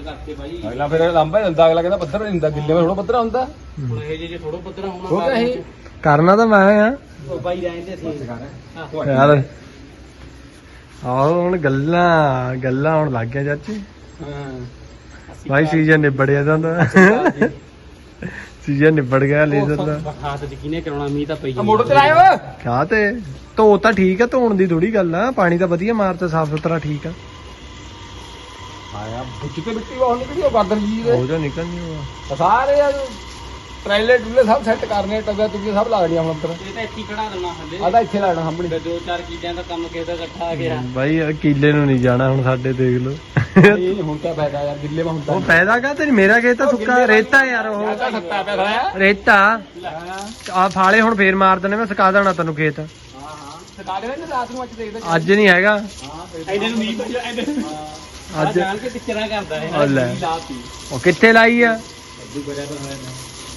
ਅਗਲਾ ਫਿਰ ਲੰਬਾ ਹੀ ਦਿੰਦਾ ਅਗਲਾ ਕਹਿੰਦਾ ਪੱਧਰ ਨਹੀਂ ਦਿੰਦਾ ਗਿੱਲੇ ਵਿੱਚ ਥੋੜਾ ਪੱਧਰ ਹੁੰਦਾ। ਹੁਣ ਇਹ ਜੇ ਜੇ ਥੋੜਾ ਪੱਧਰਾ ਹੋਣਾ ਉਹ ਕਹੇ। ਕਰਨਾ ਤਾਂ ਮੈਂ ਆ। ਉਹ ਬਾਈ ਰਹਿੰਦੇ ਸੀ। ਹਾਂ। ਯਾਰ। ਆਹ ਹੁਣ ਗੱਲਾਂ ਗੱਲਾਂ ਹੁਣ ਲੱਗ ਗਿਆ ਚਾਚੀ। ਭਾਈ ਸੀਜ਼ਨ ਨਿਬੜਿਆ ਜਾਂਦਾ ਸੀਜ਼ਨ ਨਿਬੜ ਗਿਆ ਲੇਜ਼ਰ ਦਾ। ਹਾਥ ਚ ਕਿਨੇ ਕਰਾਉਣਾ ਮੀਂਹ ਤਾਂ ਪਈ ਆ ਮੋਟਰ ਚਲਾਇਓ ਕਿਆ ਤੇ? ਧੋ ਤਾਂ ਠੀਕ ਆ ਧੋਣ ਦੀ ਥੋੜੀ ਗੱਲ ਆ। ਪਾਣੀ ਤਾਂ ਵਧੀਆ ਮਾਰਤਾ ਸਾਫ਼ ਸੁਥਰਾ ਠੀਕ ਆ। ਆਇਆ ਬੁੱਝ ਤੇ ਮਿੱਟੀ ਬਹੁਤ ਨਿਕਲੀ ਉਹ ਗਾਦਰ ਜੀ ਦੇ? ਹੋ ਜਾ ਨਿਕਲਣੀ ਹੋਆ ਸਾਰੇ ਆ ਟ੍ਰੇਲੇ ਟੁਲੇ ਸਭ ਸੈੱਟ ਕਰਨੇ ਟੱਗਾ ਟੁੱਗੇ ਸਭ ਲਾ ਦੇਣੀਆਂ ਹੁਣ ਅੰਦਰ ਇਹ ਤਾਂ ਇੱਥੇ ਖੜਾ ਦੇਣਾ ਹੱਲੇ। ਆ ਤਾਂ ਇੱਥੇ ਲਾਣਾ ਸਾਹਮਣੇ। ਤੇ ਦੋ ਚਾਰ ਕੀੜਿਆਂ ਦਾ ਕੰਮ ਕਿਸੇ ਦਾ ਇਕੱਠਾ ਆ ਗਿਆ। ਬਾਈ ਆਹ ਕੀਲੇ ਨੂੰ ਨਹੀਂ ਜਾਣਾ ਹੁਣ ਸਾਡੇ ਦੇਖ ਲਓ। ਇਹ ਹੁਣ ਤਾਂ ਫਾਇਦਾ ਯਾਰ ਗਿੱਲੇ ਮਾ ਹੁੰਦਾ ਉਹ ਫਾਇਦਾ ਕਾ ਤੇ ਮੇਰਾ ਖੇਤ ਤਾਂ ਸੁੱਕਾ ਰੇਤਾ ਯਾਰ ਉਹ ਉਹ ਤਾਂ ਸੱਤਾ ਪਿਆ ਖੜਾ ਰੇਤਾ। ਹਾਂ ਆ ਫਾਲੇ ਹੁਣ ਫੇਰ ਮਾਰ ਦਨੇ ਮੈਂ ਸੁਕਾ ਦੇਣਾ ਤੈਨੂੰ ਖੇਤ। ਹਾਂ ਸਕਾ ਦੇਣਾ ਨਾ ਰਾਤ ਨੂੰ ਅੱਜ ਦੇਖਦਾ ਅੱਜ ਨਹੀਂ ਹੈਗਾ। ਹਾਂ ਇਹਦੇ ਨੂੰ ਮੀਂਹ ਪਈ ਇਹਦੇ ਅੱਜ ਅੱਜ ਜਾਣ ਕੇ ਟਿੱਚਰਾਂ ਕਰਦਾ ਇਹ ਉਹ ਲੈ। ਲਾਤੀ। ਉਹ ਕਿੱਥੇ ਲਾਈ ਆ?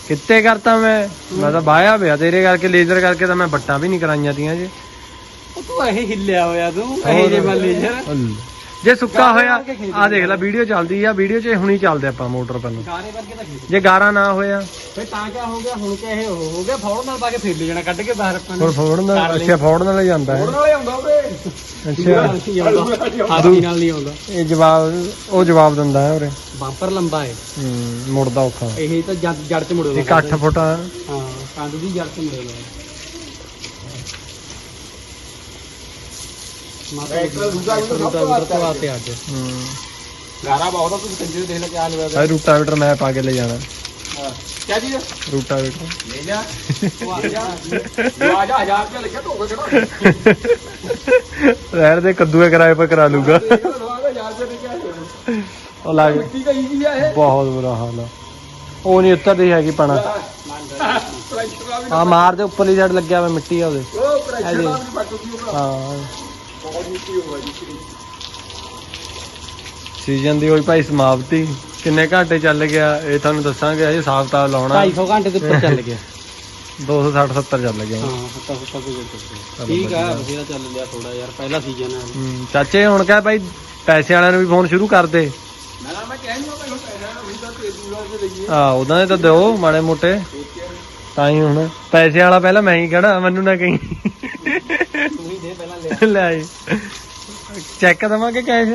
ਕਿੱਥੇ ਕਰਤਾ ਮੈਂ? ਮੈਂ ਤਾਂ ਬਾਇਆ ਪਿਆ ਤੇਰੇ ਕਰਕੇ ਲੇਜ਼ਰ ਕਰਕੇ ਤਾਂ ਮੈਂ ਬੱਟਾਂ ਵੀ ਨਹੀਂ ਕਰਾਈਆਂ ਤੀਆਂ ਜੇ। ਉਹ ਤੂੰ ਇਹ ਹਿੱਲਿਆ ਹੋਇਆ ਤੂੰ ਇਹ ਜੇ ਯਾਰ ਜੇ ਸੁੱਕਾ ਹੋਇਆ ਆ ਦੇਖ ਲੈ ਵੀਡੀਓ ਚੱਲਦੀ ਆ ਵੀਡੀਓ 'ਚ ਹੁਣੀ ਚੱਲਦੇ ਆਪਾਂ ਮੋਟਰ ਪਹਿਲਾਂ ਗਾਰੇ ਵਰਗੇ ਤਾਂ ਖੇਤ ਜੇ ਗਾਰਾ ਨਾ ਹੋਇਆ। ਫੇ ਤਾਂ ਕਿਆ ਹੋ ਗਿਆ ਹੁਣ ਕਿ ਇਹ ਉਹ ਹੋ ਗਿਆ ਫੌੜ ਨਾਲ ਪਾ ਕੇ ਫੇਰ ਲੈ ਜਾਣਾ ਕੱਢ ਕੇ ਬਾਹਰ ਆਪਾਂ ਹੁਣ ਫੋੜਨ ਦਾ ਅੱਛਾ ਫੋੜਨ ਨਾਲ ਜਾਂਦਾ ਹੈ। ਹੋਰ ਨਾਲੇ ਆਉਂਦਾ ਉਹਦੇ ਅੱਛਾ। ਹਾਥੀ ਨਾਲ ਨਹੀਂ ਆਉਂਦਾ। ਇਹ ਜਵਾਬ ਉਹ ਜਵਾਬ ਦਿੰਦਾ ਹੈ ਉਰੇ। ਬੰਪਰ ਲੰਬਾ ਹੈ ਹੂੰ ਮੁੜਦਾ ਔਖਾ। ਇਹ ਤਾਂ ਜੜ ਜੜ ਚ ਮੁੜੇਗਾ ਇੱਕ 8 ਫੁੱਟ। ਆ ਹਾਂ ਕੰਦ ਦੀ ਜੜ ਚ ਮੁੜੇਗਾ ਵੀ ਤਾਂ ਤੋਂ ਤੋਂ ਵਾਸਤੇ ਅੱਜ। ਹੂੰ। ਗਾਰਾ ਬਹੁਤ ਆ ਤੁਸੀਂ ਕੰਜੇ ਦੇਖ ਲੈ ਕਿਆ ਲਵਾ ਭਾਈ ਰੂਟਾਵੇਟਰ ਮੈਂ ਪਾ ਕੇ ਲੈ ਜਾਣਾ। ਕਿਆ ਜੀ ਰੂਟਾਵੇਟਰ। ਲੈ ਲਿਆ ਉਹ ਆ ਜਾ। ਆ ਜਾ ਹਜ਼ਾਰ ਰੁਪਏ ਲੱਗਿਆ ਧੋਖਾ ਕਿਹੜਾ ਰਹਿਣ ਦੇ ਕੱਦੂਏ ਕਿਰਾਏ ਪਰ ਕਰਾ ਲੂਗਾ। ਉਹ ਲੱਗ ਮਿੱਟੀ ਦਾ ਈਜ਼ੀ ਆ ਇਹ। ਬਹੁਤ ਬੁਰਾ ਹਾਲ ਆ। ਉਹ ਨਹੀਂ ਉੱਤਰਦੀ ਹੈਗੀ ਪਣਾ। ਆ ਮਾਰ ਦੇ ਉੱਪਰਲੀ ਸਾਈਡ ਲੱਗਿਆ ਹੋਇਆ ਮਿੱਟੀ ਆ ਉਹਦੇ। ਹਾਂ। ਬਹੁਤ ਮਿੱਟੀ ਹੋਵਾ ਜੀ ਸੀਜ਼ਨ ਦੀ ਹੋਈ ਭਾਈ ਸਮਾਪਤੀ। ਕਿੰਨੇ ਘੰਟੇ ਚੱਲ ਗਿਆ? ਇਹ ਤੁਹਾਨੂੰ ਦੱਸਾਂਗੇ ਅਜੇ ਸਾਫ਼ ਤਾਬ ਲਾਉਣਾ। 250 ਘੰਟੇ ਦੇ ਉੱਪਰ ਚੱਲ ਗਿਆ। 260 70 ਚੱਲ ਗਿਆ। ਹਾਂ ਹੱਤਾ ਹੱਤਾ ਕੋਈ ਚੱਲ ਠੀਕ ਆ ਬਥੇਰਾ ਚੱਲ ਲਿਆ ਥੋੜਾ ਯਾਰ ਪਹਿਲਾ ਸੀਜ਼ਨ ਹੈ ਹੂੰ, ਚਾਚੇ ਹੁਣ ਕਹ ਭਾਈ ਪੈਸੇ ਵਾਲਿਆਂ ਨੂੰ ਵੀ ਫੋਨ ਸ਼ੁਰੂ ਕਰ ਦੇ। ਨਾ ਮੈਂ ਕਹਿ ਨਹੀਂ ਉਹ ਪੈਸਾ ਉਹੀ ਤਾਂ ਤੇ ਦੂਰਾ ਦੇ ਲਈਏ ਆ ਉਹਨਾਂ ਦੇ ਤਾਂ ਦਿਓ ਮਾੜੇ ਮੋਟੇ। ਤਾਂ ਹੀ ਹੁਣ ਪੈਸੇ ਵਾਲਾ ਪਹਿਲਾਂ ਮੈਂ ਹੀ ਕਹਣਾ ਮੈਨੂੰ ਨਾ ਕਹੀਂ। ਲੈ ਚੈੱਕ ਦਵਾਂਗੇ ਕੈਸ਼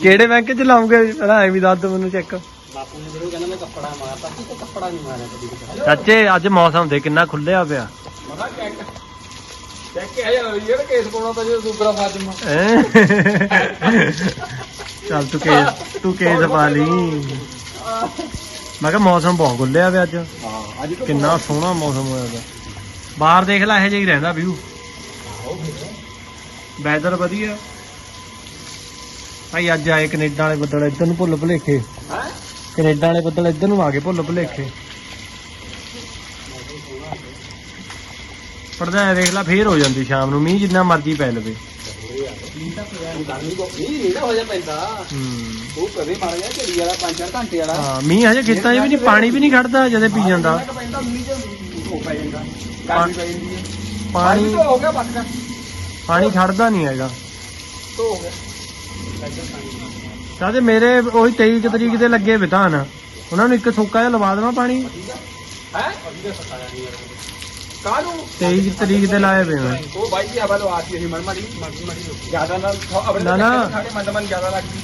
ਕਿਹੜੇ ਬੈਂਕ ਚ ਲਾਉਂਗੇ? ਪਹਿਲਾਂ ਐ ਵੀ ਦੱਸ ਦੋ ਮੈਨੂੰ ਚੈੱਕ। ਬਾਪੂ ਨੇ ਜਦੋਂ ਕਹਿੰਦਾ ਮੈਂ ਕੱਪੜਾ ਮਾਰਤਾ ਤੂੰ ਤਾਂ ਕੱਪੜਾ ਨਹੀਂ ਮਾਰਿਆ ਕਦੀ ਵੀ। ਚਾਚੇ ਅੱਜ ਮੌਸਮ ਦੇ ਕਿੰਨਾ ਖੁੱਲਿਆ ਪਿਆ। ਮਗਾ ਚੈੱਕ ਚੈੱਕ ਯਾਰ ਕੇਸ ਪਾਉਣਾ ਤਾਂ ਜੇ ਦੂਸਰਾ ਫਾਜਮ? ਚੱਲ ਤੂੰ ਕੇਸ ਤੂੰ ਕੇਸ ਪਾ ਲਈ। ਮੈਂ ਕਿਹਾ ਮੌਸਮ ਬਹੁਤ ਖੁੱਲਿਆ ਪਿਆ ਅੱਜ। ਹਾਂ ਅੱਜ ਤਾਂ ਕਿੰਨਾ ਸੋਹਣਾ ਮੌਸਮ ਹੋਇਆ ਪਿਆ। ਬਾਹਰ ਦੇਖ ਲੈ ਇਹੋ ਜਿਹਾ ਹੀ ਰਹਿੰਦਾ ਵਿਊ ਵੈਦਰ ਵਧੀਆ। ਭਾਈ ਅੱਜ ਆਏ ਕੈਨੇਡਾ ਵਾਲੇ ਬੱਦਲ ਇੱਧਰ ਨੂੰ ਭੁੱਲ ਭੁਲੇਖੇ। ਹੈ? ਕੈਨੇਡਾ ਵਾਲੇ ਬੱਦਲ ਇੱਧਰ ਨੂੰ ਆ ਗਏ ਭੁੱਲ ਭੁਲੇਖੇ। ਪੜਦਾ ਦੇਖ ਲੈ ਫੇਰ ਹੋ ਜਾਂਦੀ ਸ਼ਾਮ ਨੂੰ ਮੀਂਹ ਜਿੰਨਾ ਮਰਜ਼ੀ ਪੈ ਲਵੇ। ਹੋ ਜਾ ਪੈਂਦਾ। ਹੂੰ। ਉਹ ਕਦੇ ਮਾਰ ਗਿਆ ਝੜੀ ਵਾਲਾ 5-4 ਘੰਟੇ ਵਾਲਾ। ਹਾਂ ਮੀਂਹ ਹਜੇ ਖੇਤਾਂ 'ਚ ਵੀ ਨਹੀਂ ਪਾਣੀ ਵੀ ਨਹੀਂ ਖੜਦਾ ਜਦੇ ਪੀ ਜਾਂਦਾ। ਕਿੰਨਾ ਕੁ ਪੈਂਦਾ ਮੀਂਹ ਚ ਹੋ ਪੈ ਜਾਂਦਾ। ਗਰਮੀ ਪੈ ਜਾਂਦੀ ਹੈ। ਪਾਣੀ ਤਾਂ ਹੋ ਗਿਆ ਕਰ ਪਾਣੀ ਖੜਦਾ ਨਹੀਂ ਹੈਗਾ। ਤੋ ਹੋ ਗਿਆ। ਸਾਦੇ ਮੇਰੇ ਉਹੀ 23 ਕੁ ਤਰੀਕ ਦੇ ਲੱਗੇ ਵਿਧਾਨ। ਉਹਨਾਂ ਨੂੰ ਇੱਕ ਸੁੱਕਾ ਜਿਹਾ ਲਵਾ ਦੇਵਾਂ ਪਾਣੀ। ਹੈ? ਕਾਹਨੂੰ? 23 ਤਰੀਕ ਦੇ ਲਾਏ ਪਏ ਮੈਂ ਉਹ ਬਾਈ ਜੀ ਹਵਾ ਲਵਾ ਦਿੱਤੀ ਅਸੀਂ ਮਨ ਮਾਰੀ ਜ਼ਿਆਦਾ ਨਾਲ ਆਪਣੇ ਨਾ, ਨਾ। ਸਾਡੇ ਮੰਡ ਮਨ ਜ਼ਿਆਦਾ ਲੱਗਦੀ।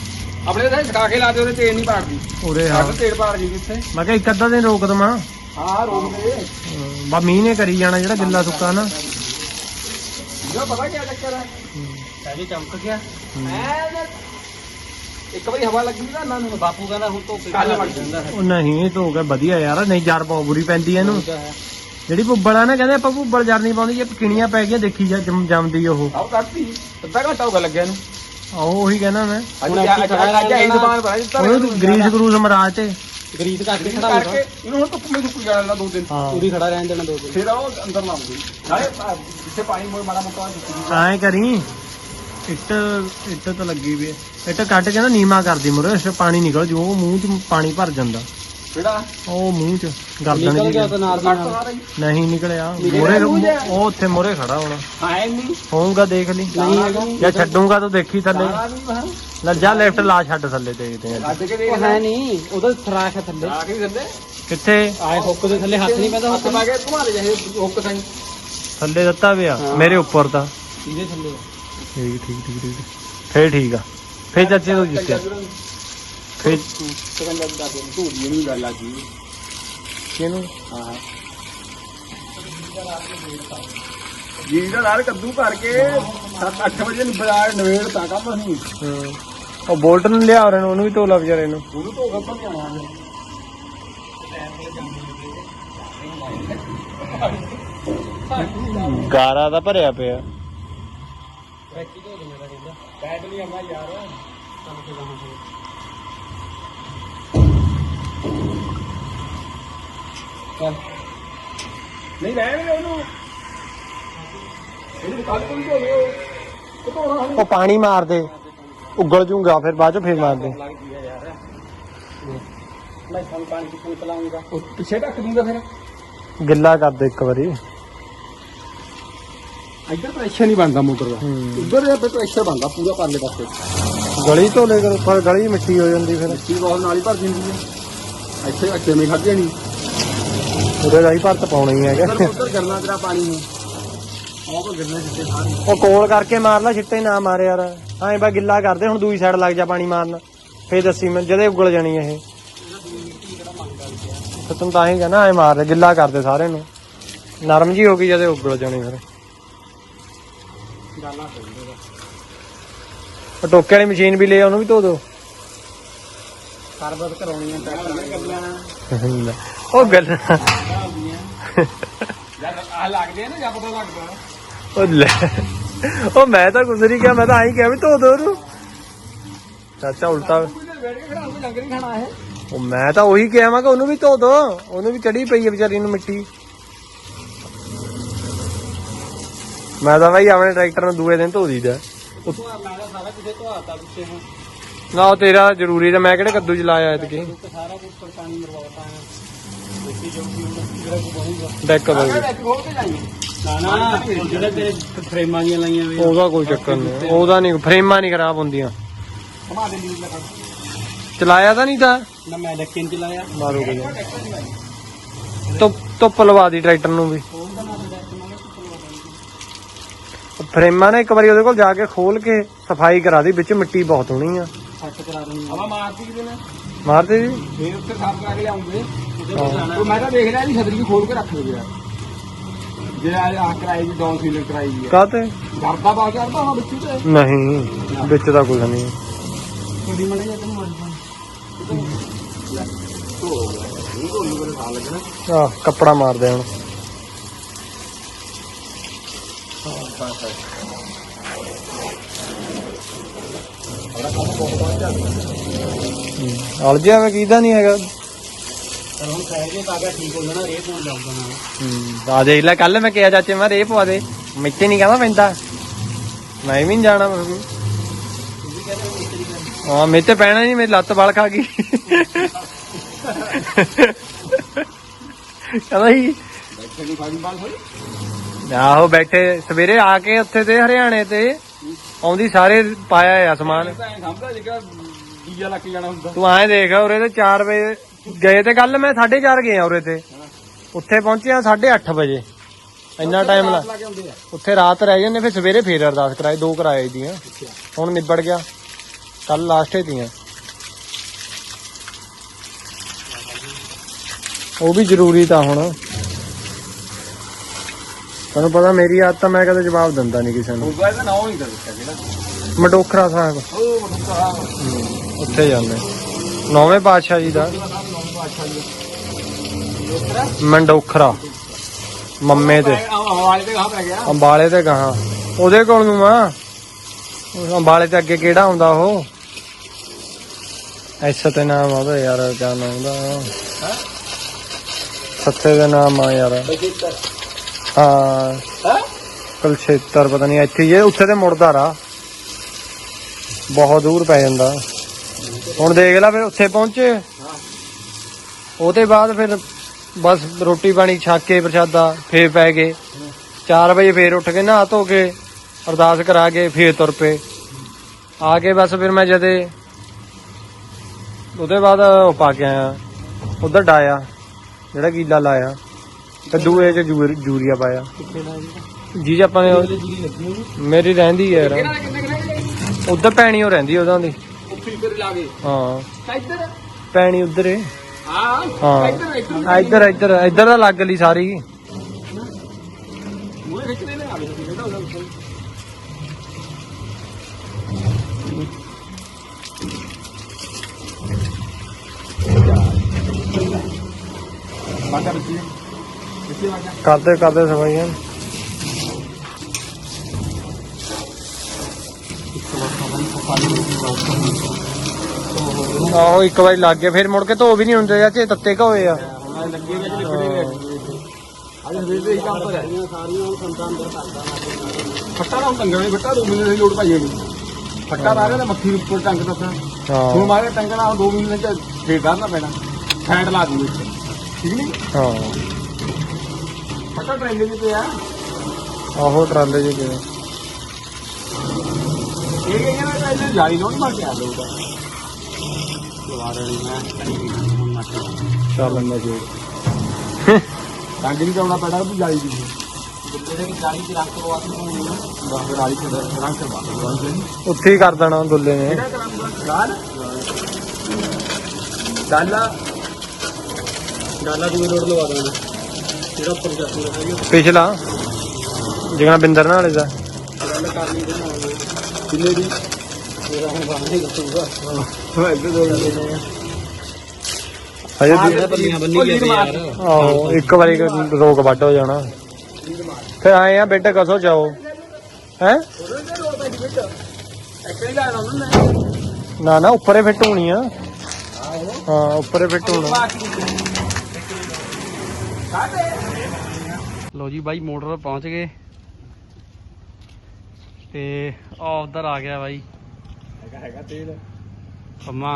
ਆਪਣੇ ਤਾਂ ਛਕਾ ਕੇ ਲਾਦੇ ਉਹਦੇ ਤੇਲ ਨਹੀਂ ਪਾੜਦੀ ਉਰੇ ਸਾਡੇ ਤੇਲ ਪਾੜ ਗਈ ਕਿੱਥੇ? ਮੈਂ ਕਿਹਾ ਇੱਕ ਅੱਧਾ ਦਿਨ ਰੋਕ ਦਵਾਂ। ਹਾਂ ਰੋਕ ਦੇ। ਬਾ ਮੀਂਹ ਨੇ ਕਰੀ ਜਾਣਾ ਜਿਹੜਾ ਗਿੱਲਾ ਸੁੱਕਾ ਨਾ। ਇਹਦਾ ਪਤਾ ਕੀ ਚੱਕਰ ਹੈ ਪਹਿਲੇ ਚਮਕ ਗਿਆ। ਐਨ ਇੱਕ ਵਾਰੀ ਹਵਾ ਲੱਗੀ ਨਾ ਨਾ ਨੂੰ ਬਾਪੂ ਕਹਿੰਦਾ ਹੁਣ ਧੁੱਪ ਕੱਲ੍ਹ ਵੜ ਜਾਂਦਾ ਹੈ। ਉਹ ਨਹੀਂ ਇਹ ਧੋ ਕੇ ਵਧੀਆ ਯਾਰ ਨਹੀਂ ਜਰ ਬਹੁਤ ਬੁਰੀ ਪੈਂਦੀ ਐ ਇਹਨੂੰ। ਹੈ। ਜਿਹੜੀ ਭੁੱਬਲ ਆ ਨਾ ਕਹਿੰਦੇ ਆਪਾਂ ਭੁੱਬਲ ਜਰ ਨਹੀਂ ਪਾਉਂਦੀ ਜੇ ਕਿਣੀਆਂ ਪੈ ਗਈਆਂ ਦੇਖੀ ਜਾ ਜੰਮ- ਜੰਮਦੀ ਉਹ। ਆਹ ਕੱਢਤੀ ਅੱਧਾ ਘੰਟਾ ਹੋ ਗਿਆ ਲੱਗਿਆ ਇਹਨੂੰ। ਆਹੋ ਉਹੀ ਕਹਿੰਦਾ ਮੈਂ। ਅੱਜ ਅੱਜ ਇਹ ਬਣਾ ਦਿੱਤਾ ਉਹਨੂੰ ਗਰੀਸ ਗਰੂਸ ਮਰਾਜ ਤੇ। ਗਰੀਤ ਘੱਟ ਕੇ ਖੜਾ ਕਰਕੇ ਹੁੰਦਾ ਇਹਨੂੰ ਹੁਣ ਧੁੱਪ ਮੇ ਧੁੱਪ ਜਾਣਾ ਦੋ ਦਿਨ। ਹਾਂ। ਪੂਰੀ ਖੜਾ ਰਹਿਣ ਦੇਣਾ ਦੋ ਦਿਨ। ਫਿਰ ਉਹ ਅੰਦਰ ਨਾ ਆਉਂਦੀ ਨਾਲੇ ਜਿੱਥੇ ਪਾਣੀ ਮੋੜ ਮਾੜਾ ਮੋਟਾ ਐਂ ਕਰੀ। ਇੱਟ ਇੱਟ ਤਾਂ ਲੱਗੀ ਵੀ ਐ ਇੱਟ ਕੱਟ ਕੇ ਨਾ ਨੀਮਾ ਕਰਦੀ ਮੁਰੇ ਇਸ ਪਾਣੀ ਨਿਕਲ ਜੋ ਮੂੰਹ ਚ ਪਾਣੀ ਭਰ ਜਾਂਦਾ। ਕਿਹੜਾ? ਉਹ ਮੂੰਹ ਚ ਗਰਦਨ ਨਿਕਲ ਜੀ ਗਿਆ ਤਾਂ ਨਾਲ ਦੀ ਕੱਟ ਨਾਲ ਸਾਰਾ ਹੀ ਨਹੀਂ ਨਿਕਲਿਆ। ਨਿਕਲਿਆ ਮੋਰੇ ਮੂੰਹ ਚ? ਉਹ ਉੱਥੇ ਮੋਰੇ ਖੜਾ ਹੋਣਾ। ਹੈ ਨਹੀਂ। ਹੋਊਗਾ ਦੇਖ ਲਈ। ਨਹੀਂ ਹੈਗਾ ਜਾਂ ਛੱਡੂਗਾ ਤਾਂ ਦੇਖੀ ਥੱਲੇ। ਸਾਰਾ ਵੀ ਲੈ ਜਾ ਲੈਫਟ ਲਾ ਛੱਡ ਥੱਲੇ ਦੇਖਦੇ ਆ ਕੱਢ ਕੇ ਦੇਖ ਉਹ ਹੈ ਨਹੀਂ। ਉਹਦਾ ਸਰਾਖ ਹੈ ਥੱਲੇ। ਆ ਕੇ ਥੱਲੇ। ਕਿੱਥੇ? ਆਏ ਹੁੱਕ ਦੇ ਥੱਲੇ ਹੱਥ ਨਹੀਂ ਪੈਦਾ ਹੱਥ ਪਾ ਕੇ ਘੁਮਾ ਦੇ ਜਾਏ ਹੁੱਕ ਸਾਈ ਥੱਲੇ ਦਿੱਤਾ ਪਿਆ ਹਾਂ। ਮੇਰੇ ਉੱਪਰ ਤਾਂ। ਇਹਦੇ ਥੱਲੇ ਠੀਕ ਠੀਕ ਠੀਕ ਠੀਕ ਫੇਰ ਠੀਕ ਆ। ਫੇਰ ਚਾਚੇ ਤੋਂ ਜਿੱਤੇ ਫੇਰ ਸਕੰਦਰ ਦਾ ਦੇ ਤੂੰ ਦੀ ਨਹੀਂ ਗੱਲ ਆ ਜੀ ਕਿਹਨੂੰ? ਹਾਂ। ਜੀ ਦਾ ਨਾਲ ਕੱਦੂ ਭਰ ਕੇ 7-8 ਵਜੇ ਨੂੰ ਬਾਜ਼ਾਰ ਨਵੇੜ ਤਾਂ ਕੰਮ ਅਸੀਂ। ਹਾਂ। ਉਹ ਬੋਲਟ ਨੂੰ ਲਿਆ ਰਹੇ ਨੂੰ ਉਹਨੂੰ ਵੀ ਧੋਲਾ ਵਿਚਾਰੇ ਨੂੰ। ਉਹਨੂੰ ਧੋ ਕੇ ਭਜਾਉਣਾ ਗਾਰਾ ਤਾਂ ਭਰਿਆ ਪਿਆ। ਬੈਠੀ ਤੋਂ ਮੇਰਾ ਕਹਿੰਦਾ ਬੈਠ ਨਹੀਂ ਆਉਂਦਾ ਯਾਰ ਨਹੀਂ ਦੇ ਉਹਨੂੰ। ਇਹਨੂੰ ਕੱਲ ਤੋਂ ਹੀ ਧੋਵੇ ਧੋਣਾ ਉਹ ਪਾਣੀ ਮਾਰ ਦੇ। ਉਗਲ ਜੂਗਾ ਫਿਰ ਬਾਅਦ ਚ ਫੇਰ ਮਾਰ ਦੇ। ਮੈਂ ਤੁਹਾਨੂੰ ਪਾਣੀ ਕਿੱਥੋਂ ਚਲਾਉਂਗਾ ਉਹ ਪਿੱਛੇ ਢੱਕ ਦੂੰਗਾ ਫਿਰ। ਗਿੱਲਾ ਕਰ ਦੇ ਇੱਕ ਵਾਰੀ। ਇੱਧਰ ਪ੍ਰੈਸ਼ਰ ਨਹੀਂ ਬਣਦਾ ਮੋਟਰ ਦਾ। ਉੱਧਰ ਇਹ ਪ੍ਰੈਸ਼ਰ ਬਣਦਾ ਪੂਰਾ ਪਰਲੇ ਪਾਸੇ। ਗਲੀ ਧੋਲੇ ਕਰ ਉੱਪਰ ਗਲੀ ਮਿੱਟੀ ਹੋ ਜਾਂਦੀ ਫਿਰ। ਮਿੱਟੀ ਬਹੁਤ ਨਾਲ ਹੀ ਭਰ ਦਿੰਦੀ ਹੈ। ਇੱਥੇ ਅੱਛੇ ਮੇ ਖੜ ਜਾਣੀ। ਉਹਦੇ ਰਾਈ ਭਰਤ ਪਾਉਣਾ ਹੀ ਹੈਗਾ ਉੱਧਰ ਕਰਨਾ ਤੇਰਾ ਪਾਣੀ ਨੂੰ। ਕੋ ਉਹ ਕੋਲ ਕਰਕੇ ਮਾਰ ਲੈ ਛਿੱਟੇ ਨਾ ਮਾਰ ਯਾਰ। ਐਂ ਬਾ ਗਿੱਲਾ ਕਰਦੇ ਹੁਣ ਦੂਈ ਸਾਈਡ ਲੱਗ ਜਾ ਪਾਣੀ ਮਾਰਨ। ਫੇਰ ਦੱਸੀ ਮੈਂ ਜਦੇ ਉਗਲ ਜਾਣੀ ਇਹ। ਤੇ ਤੂੰ ਤਾਂ ਹੀ ਕਹਿਣਾ ਐ ਮਾਰ ਗਿੱਲਾ ਕਰਦੇ ਸਾਰੇ ਨੂੰ। ਨਰਮ ਜੀ ਹੋ ਗਈ ਜਦੇ ਉਗਲ ਜਾਣੀ ਫਿਰ। ਗਾਲਾਂ ਪੈਂਦੇ ਉਹ ਟੋਕੇ ਵਾਲੀ ਮਸ਼ੀਨ ਵੀ ਲੈ ਉਹਨੂੰ ਵੀ ਧੋ ਦੋ। ਸਰਬਤ ਕਰਾਉਣੀ ਹੈ। ਟਰੈਕਟਰ ਉਹ ਗੱਲ। ਯਾਰ ਆ ਲੱਗਦੇ ਆ ਨਾ ਜਾਂ ਪਤਾ ਲੱਗਦਾ? ਉਹ ਲੈ। ਉਹ ਮੈਂ ਤਾਂ ਨਹੀਂ ਕਿਹਾ ਮੈਂ ਤਾਂ ਆਈ ਕਿਹਾ ਵੀ ਧੋ ਦੋ ਉਹਨੂੰ। ਚਾਚਾ ਉਲਟਾ। ਕੋਈ ਬੈਠ ਕੇ ਖੜਾ ਕੋਈ ਲੰਗਰ ਹੀ ਖਾਣਾ ਹੈ ਉਹ ਮੈਂ ਤਾਂ ਉਹੀ ਕਿਹਾ ਮੈਂ ਕਿ ਉਹਨੂੰ ਵੀ ਧੋ ਦੋ। ਉਹਨੂੰ ਵੀ ਚੜੀ ਪਈ ਹੈ ਵਿਚਾਰੀ ਨੂੰ ਮਿੱਟੀ। ਮੈਂ ਤਾਂ ਭਾਈ ਆਪਣੇ ਟਰੈਕਟਰ ਨੂੰ ਦੂਏ ਦਿਨ ਧੋ ਦੀਦਾ ਧੁਆਰ ਲਾਦਾ ਸਾਰਾ ਕਿਤੇ ਧੁਆਤਾ ਪਿੱਛੇ ਹੁਣ ਨਾ ਉਹ ਤੇਰਾ ਜ਼ਰੂਰੀ ਤਾਂ ਮੈਂ ਕਿਹੜੇ ਕੱਦੂ ਚ ਲਾਇਆ ਐਤਕੀ? ਤੇ ਸਾਰਾ ਕੁਝ ਪਰ ਪਾਣੀ ਮਰਵਾਤਾ ਹੈ ਦੇਖੀ ਜਾਊਗੀ ਹੁਣ ਜਿਹੜਾ ਕੋ ਬਣੂਗਾ। ਡੈਕ ਬਦਲ ਅਗਰ ਇੱਕ ਖੋਲ ਕੇ ਜਾਈਏ ਨਾ ਨਾ ਜਿਹੜਾ ਤੇਰੇ ਫਰੇਮਾਂ ਦੀਆਂ ਲਾਈਆਂ ਵੇ ਉਹਦਾ ਕੋਈ ਚੱਕਰ ਨਹੀਂ। ਉਹਦਾ ਨਹੀਂ ਫਰੇਮਾਂ ਨਹੀਂ ਖਰਾਬ ਹੁੰਦੀਆਂ। ਘੁਮਾ ਦੇ ਲੀਡ ਲਗਾ। ਚਲਾਇਆ ਤਾਂ ਨਹੀਂ ਤਾਂ? ਨਾ ਮੈਂ ਡੱਕੇ ਨੂੰ ਚਲਾਇਆ। ਮਾਰੂ ਕੇ ਧੁੱਪ ਧੁੱਪ ਲਵਾ ਦੀ ਟਰੈਕਟਰ ਨੂੰ ਵੀ ਉਹਦਾ ਨਾਲ ਡੱਕ ਨਾਲ ਫਰੇਮਾਂ ਨੇ ਇੱਕ ਵਾਰੀ ਉਹਦੇ ਕੋਲ ਜਾ ਕੇ ਖੋਲ ਕੇ ਸਫ਼ਾਈ ਕਰਾ ਦੀ ਵਿੱਚ ਮਿੱਟੀ ਬਹੁਤ ਹੋਣੀ ਆ। ਕਰਾ ਹਵਾ ਮਾਰਦੀ ਨੇ? ਮਾਰਦੇ ਜੀ? ਫੇਰ ਉੱਥੇ ਸਾਫ਼ ਕਰਾ ਕੇ ਆਉਂਗੇ ਉਹਦੇ ਕੋਲ ਜਾਣਾ। ਉਹ ਮੈਂ ਤਾਂ ਦੇਖ ਰਿਹਾ ਜੀ ਛਤਰੀ ਵੀ ਖੋਲ ਕੇ ਰੱਖ ਲਓ ਯਾਰ ਜੇ ਆ ਕਰਾਈ ਜੀ ਡਾਊਨ ਸੀਲਰ ਕਰਾਈ ਜੀ ਕਾਤੇ ਡਰਦਾ ਬਾਹਰ ਚੜਦਾ ਹਾਂ ਬੱਚੂ ਤੇ। ਨਹੀਂ ਵਿੱਚ ਤਾਂ ਕੁਝ ਨਹੀਂ। ਕੁੜੀ ਮੜੇ ਜਾਂ ਤੈਨੂੰ ਮਾਰ ਆ ਕੱਪੜਾ ਮਾਰਦੇ ਹੁਣ। ਹਲ ਜਿਆ ਮੈਂ ਕੀਦਾ ਨਹੀਂ ਹੈਗਾ। ਪਰ ਹੁਣ ਖੈ ਜੇ ਪਾ ਕੇ ਠੀਕ ਹੋ ਜਾਣਾ ਰੇ ਕੋਲ ਜਾਊਗਾ ਨਾਲ ਆ ਜੇ ਲੈ ਕੱਲ ਮੈਂ ਕਿਹਾ ਚਾਚੇ ਮੈਂ ਰੇ ਪਵਾ ਦੇ। ਮਿੱਟੀ ਨਹੀਂ ਕਹਿੰਦਾ ਪੈਂਦਾ। ਮੈਂ ਵੀ ਨੀ ਜਾਣਾ ਮੈਂ ਵੀ। ਹਾਂ ਮੇਰੇ ਤੇ ਪੈਣਾ ਨਹੀਂ ਮੇਰੀ ਲੱਤ ਬਲ ਖਾ ਗਈ। ਕਹਿੰਦਾ ਜੀ ਬੈਠੇ ਦੀ ਖਾਣੀ ਬਾਲ ਹੋਈ ਆਹੋ ਬੈਠੇ ਸਵੇਰੇ ਆ ਕੇ ਉੱਥੇ ਤੇ ਹਰਿਆਣੇ ਤੇ ਆਉਂਦੀ ਸਾਰੇ ਪਾਇਆ ਆ ਸਮਾਨ। ਤਾਂ ਐਂ ਸਮਝਦਾ ਜਿਹੜਾ ਡੀਜਾ ਲੱਗ ਜਾਣਾ ਹੁੰਦਾ। ਤੂੰ ਐਂ ਦੇਖ ਉਰੇ ਤੇ 4 ਵਜੇ ਗਏ ਤੇ ਕੱਲ ਮੈਂ 4:30 ਗਿਆ ਉਰੇ ਤੇ। ਉੱਥੇ ਪਹੁੰਚਿਆ 8:30 ਵਜੇ। ਇੰਨਾ ਟਾਈਮ ਲਾ ਆ। ਉੱਥੇ ਰਾਤ ਰਹਿ ਜਾਂਦੇ ਫਿਰ ਸਵੇਰੇ ਫੇਰ ਅਰਦਾਸ ਕਰਾਏ ਦੋ ਕਰਾਏ ਦੀਆਂ। ਹੁਣ ਨਿਬੜ ਗਿਆ। ਕੱਲ ਲਾਸਟ ਹੀ ਦੀਆਂ ਉਹ ਵੀ ਜ਼ਰੂਰੀ ਤਾਂ ਹੁਣ। ਤੁਹਾਨੂੰ ਪਤਾ ਮੇਰੀ ਆਦਤ ਤਾਂ ਮੈਂ ਕਦੇ ਜਵਾਬ ਦਿੰਦਾ ਨਹੀਂ ਕਿਸੇ ਨੂੰ। ਹੋਊਗਾ ਇਹਦਾ ਨਾਮ ਨਹੀਂ ਦੱਸਿਆ ਜਿਹੜਾ। ਮਡੋਖਰਾ ਸਾਹਿਬ। ਉਹ ਮਠੂਕਾ ਉੱਥੇ ਜਾਂਦੇ। ਨੌਵੇਂ ਪਾਤਸ਼ਾਹ ਜੀ ਦਾ। ਮੰਡੋਖਰਾ? ਮੰਮੇ ਤੇ ਹਵਾਲੇ ਤੇ ਘਾਹ ਪੈ ਗਿਆ। ਅੰਬਾਲੇ ਤੇ ਗਾਹਾਂ। ਉਹਦੇ ਕੋਲ ਨੂੰ ਆ ਉਹ ਅੰਬਾਲੇ ਤੇ ਅੱਗੇ ਕਿਹੜਾ ਆਉਂਦਾ ਉਹ? ਐਸਾ ਤੇ ਨਾਮ ਉਹਦਾ ਯਾਰ ਕਿਆ ਨਾਮ ਉਹਦਾ ਸੱਤੇ ਦੇ ਨਾਮ ਆ ਯਾਰ। ਹਾਂ? ਹੈ ਕੁਲਛੇਤਰ ਪਤਾ ਨਹੀਂ ਇੱਥੇ ਹੀ ਹੈ ਉੱਥੇ ਤੇ ਮੁੜਦਾ ਰਾ ਬਹੁਤ ਦੂਰ ਪੈ ਜਾਂਦਾ। ਹੁਣ ਦੇਖ ਲੈ ਫਿਰ ਉੱਥੇ ਪਹੁੰਚੇ। ਉਹਦੇ ਬਾਅਦ ਫਿਰ ਬਸ ਰੋਟੀ ਪਾਣੀ ਛੱਕ ਕੇ ਪ੍ਰਸ਼ਾਦਾ ਫੇਰ ਪੈ ਗਏ। 4 ਵਜੇ ਫੇਰ ਉੱਠ ਕੇ ਨਹਾ ਧੋ ਕੇ ਅਰਦਾਸ ਕਰਾ ਕੇ ਫੇਰ ਤੁਰ ਪਏ। ਆ ਕੇ ਬਸ ਫਿਰ ਮੈਂ ਜਦੇ ਉਹਦੇ ਬਾਅਦ ਉਹ ਪਾ ਕੇ ਆਇਆ। ਉਧਰ ਡਾਇਆ ਜਿਹੜਾ ਕੀਲਾ ਲਾਇਆ। ਤੇ ਦੂਏ ਚ ਜੂਰ- ਯੂਰੀਆ ਪਾਇਆ। ਕਿੱਥੇ ਦਾ ਜੀ ਜੀ ਆਪਾਂ ਨੇ ਉਹ- ਜੀਰੀ ਲੱਗੀ ਹੋਈ ਮੇਰੀ ਰਹਿੰਦੀ ਹੈ ਯਾਰ। ਕਿੰਨੇ ਉਧਰ ਪੈਣੀ ਉਹ ਰਹਿੰਦੀ ਉਹਨਾਂ ਦੀ। ਉਹ ਫਿਲਟਰ ਲਾ ਕੇ। ਹਾਂ। ਇੱਧਰ? ਪੈਣੀ ਉਧਰ ਏ। ਹਾਂ। ਹਾਂ। ਇੱਧਰ ਇੱਧਰ ਆ ਇੱਧਰ ਇੱਧਰ ਇੱਧਰ ਦਾ ਲੱਗ ਲਈ ਸਾਰੀ। ਮੂਹਰੇ ਖਿੱਚਦੇ ਨੇ ਉਹਦਾ ਕਰਦੇ ਕਰਦੇ ਸਫਾਈਆਂ। ਆਹੋ ਇੱਕ ਵਾਰੀ ਲੱਗ ਗਿਆ ਫਿਰ ਮੁੜ ਕੇ ਧੋ ਵੀ ਨਹੀਂ ਹੁੰਦੇ ਚਾਚੇ ਤੱਤੇ ਕਾ ਹੋਏ ਆ। ਹੁਣ ਲੱਗੇ ਵਿੱਚ ਲਿਬੜੇ ਨੇ ਅੱਜ ਸਵੇਰ ਦੇ ਹੀ। ਕੰਮ ਪਰ ਹੈ। ਸਾਰੀਆਂ ਹੁਣ ਸੰਤਾਂ ਅੰਦਰ ਕਰਦਾ ਫੱਟਾ ਦਾ ਟੰਗਣਾ ਨਹੀਂ ਫੱਟਾ ਦੋ ਮਹੀਨੇ ਦੀ ਲੋੜ ਪਾਈ ਹੈਗੀ ਫੱਟਾ ਦਾ ਰਿਹਾ ਮੱਖੀ ਉੱਪਰ ਟੰਗ ਦੱਸਾਂ ਹੁਣ ਮਾਰੇ ਟੰਗਣਾ ਦੋ ਮਹੀਨੇ ਚ ਫੇਰ ਕਰਨਾ ਪੈਣਾ ਫੈਟ ਲਾ ਦੂੰਗੇ ਠੀਕ ਨਹੀਂ ਹਾਂ। ਫੱਟਾ ਟ੍ਰੇਨ ਦੇ ਤੇ ਆ ਆਹੋ ਟਰਾਲੇ ਜੇ ਕਿਵੇਂ ਇਹ ਕਹਿੰਦੇ ਨੇ ਤਾਂ ਇਹਨੇ ਜਾਈ ਨੋਟ ਮਾਰ ਕੇ ਆ ਲੋਗਾ ਦੁਬਾਰਾ ਨਹੀਂ ਮੈਂ ਕਰੀ ਹੁਣ ਨਾ ਚੱਲ ਮੈਂ ਜੀ। ਟੰਗ ਨਹੀਂ ਚਾਉਣਾ ਪੈਣਾ ਤੂੰ ਜਾਈ ਦੀ। ਜਿਹੜੇ ਕਿ ਗਾੜੀ ਦੀ ਰੰਗ ਕਰਵਾ ਕੇ ਹੋਣੀ ਨਾ ਬਸ ਰਾਲੀ ਚ ਰੰਗ ਕਰਵਾ ਦੇ ਉੱਥੇ ਹੀ ਕਰ ਦੇਣਾ ਦੁੱਲੇ ਨੇ। ਕਿਹੜਾ ਕਰਾਂਗਾ ਗਾਲ? ਦਾਲਾ ਗਾਲਾ ਦੂਏ ਰੋਡ ਲਵਾ ਦੇਣਾ। ਜਿਹੜਾ ਪਿਛਲਾ ਜਿਗਣਾ ਬਿੰਦਰ ਨਾਲ ਇਹਦਾ। ਗੱਲ ਕਰ ਲਈ ਤੇ ਨਾ ਕਿੰਨੇ ਦੀ? ਮੇਰਾ ਹੁਣ ਬਾਹਰ ਹੀ ਦੱਸੂਗਾ ਹਾਂ ਇੱਧਰ ਦੋ ਜਾਂਦੇ ਹਜੇ ਹਾਂ, ਦੂ- ਬੱਲੀਆਂ ਬੰਨੀ ਗਏ ਯਾਰ ਆਹੋ ਇੱਕ ਵਾਰੀ ਰੋਗ ਵੱਢ ਹੋ ਜਾਣਾ। ਫਿਰ ਆਏ ਆ ਬੇਟਾ ਕਸੋ ਜਾਓ। ਹੈ? ਨਾ ਨਾ ਉੱਪਰੇ ਫਿੱਟ ਹੋਣੀ ਆ। ਹਾਂ ਉੱਪਰੇ ਫਿੱਟ ਹੋਣਾ। ਲੋ ਜੀ ਬਾਈ ਮੋਟਰ ਪਹੁੰਚ ਗਏ। ਤੇ ਆ ਉਧਰ ਆ ਗਿਆ ਬਾਈ। ਹੈਗਾ ਹੈਗਾ ਤੇਲ। ਪੰਮਾ।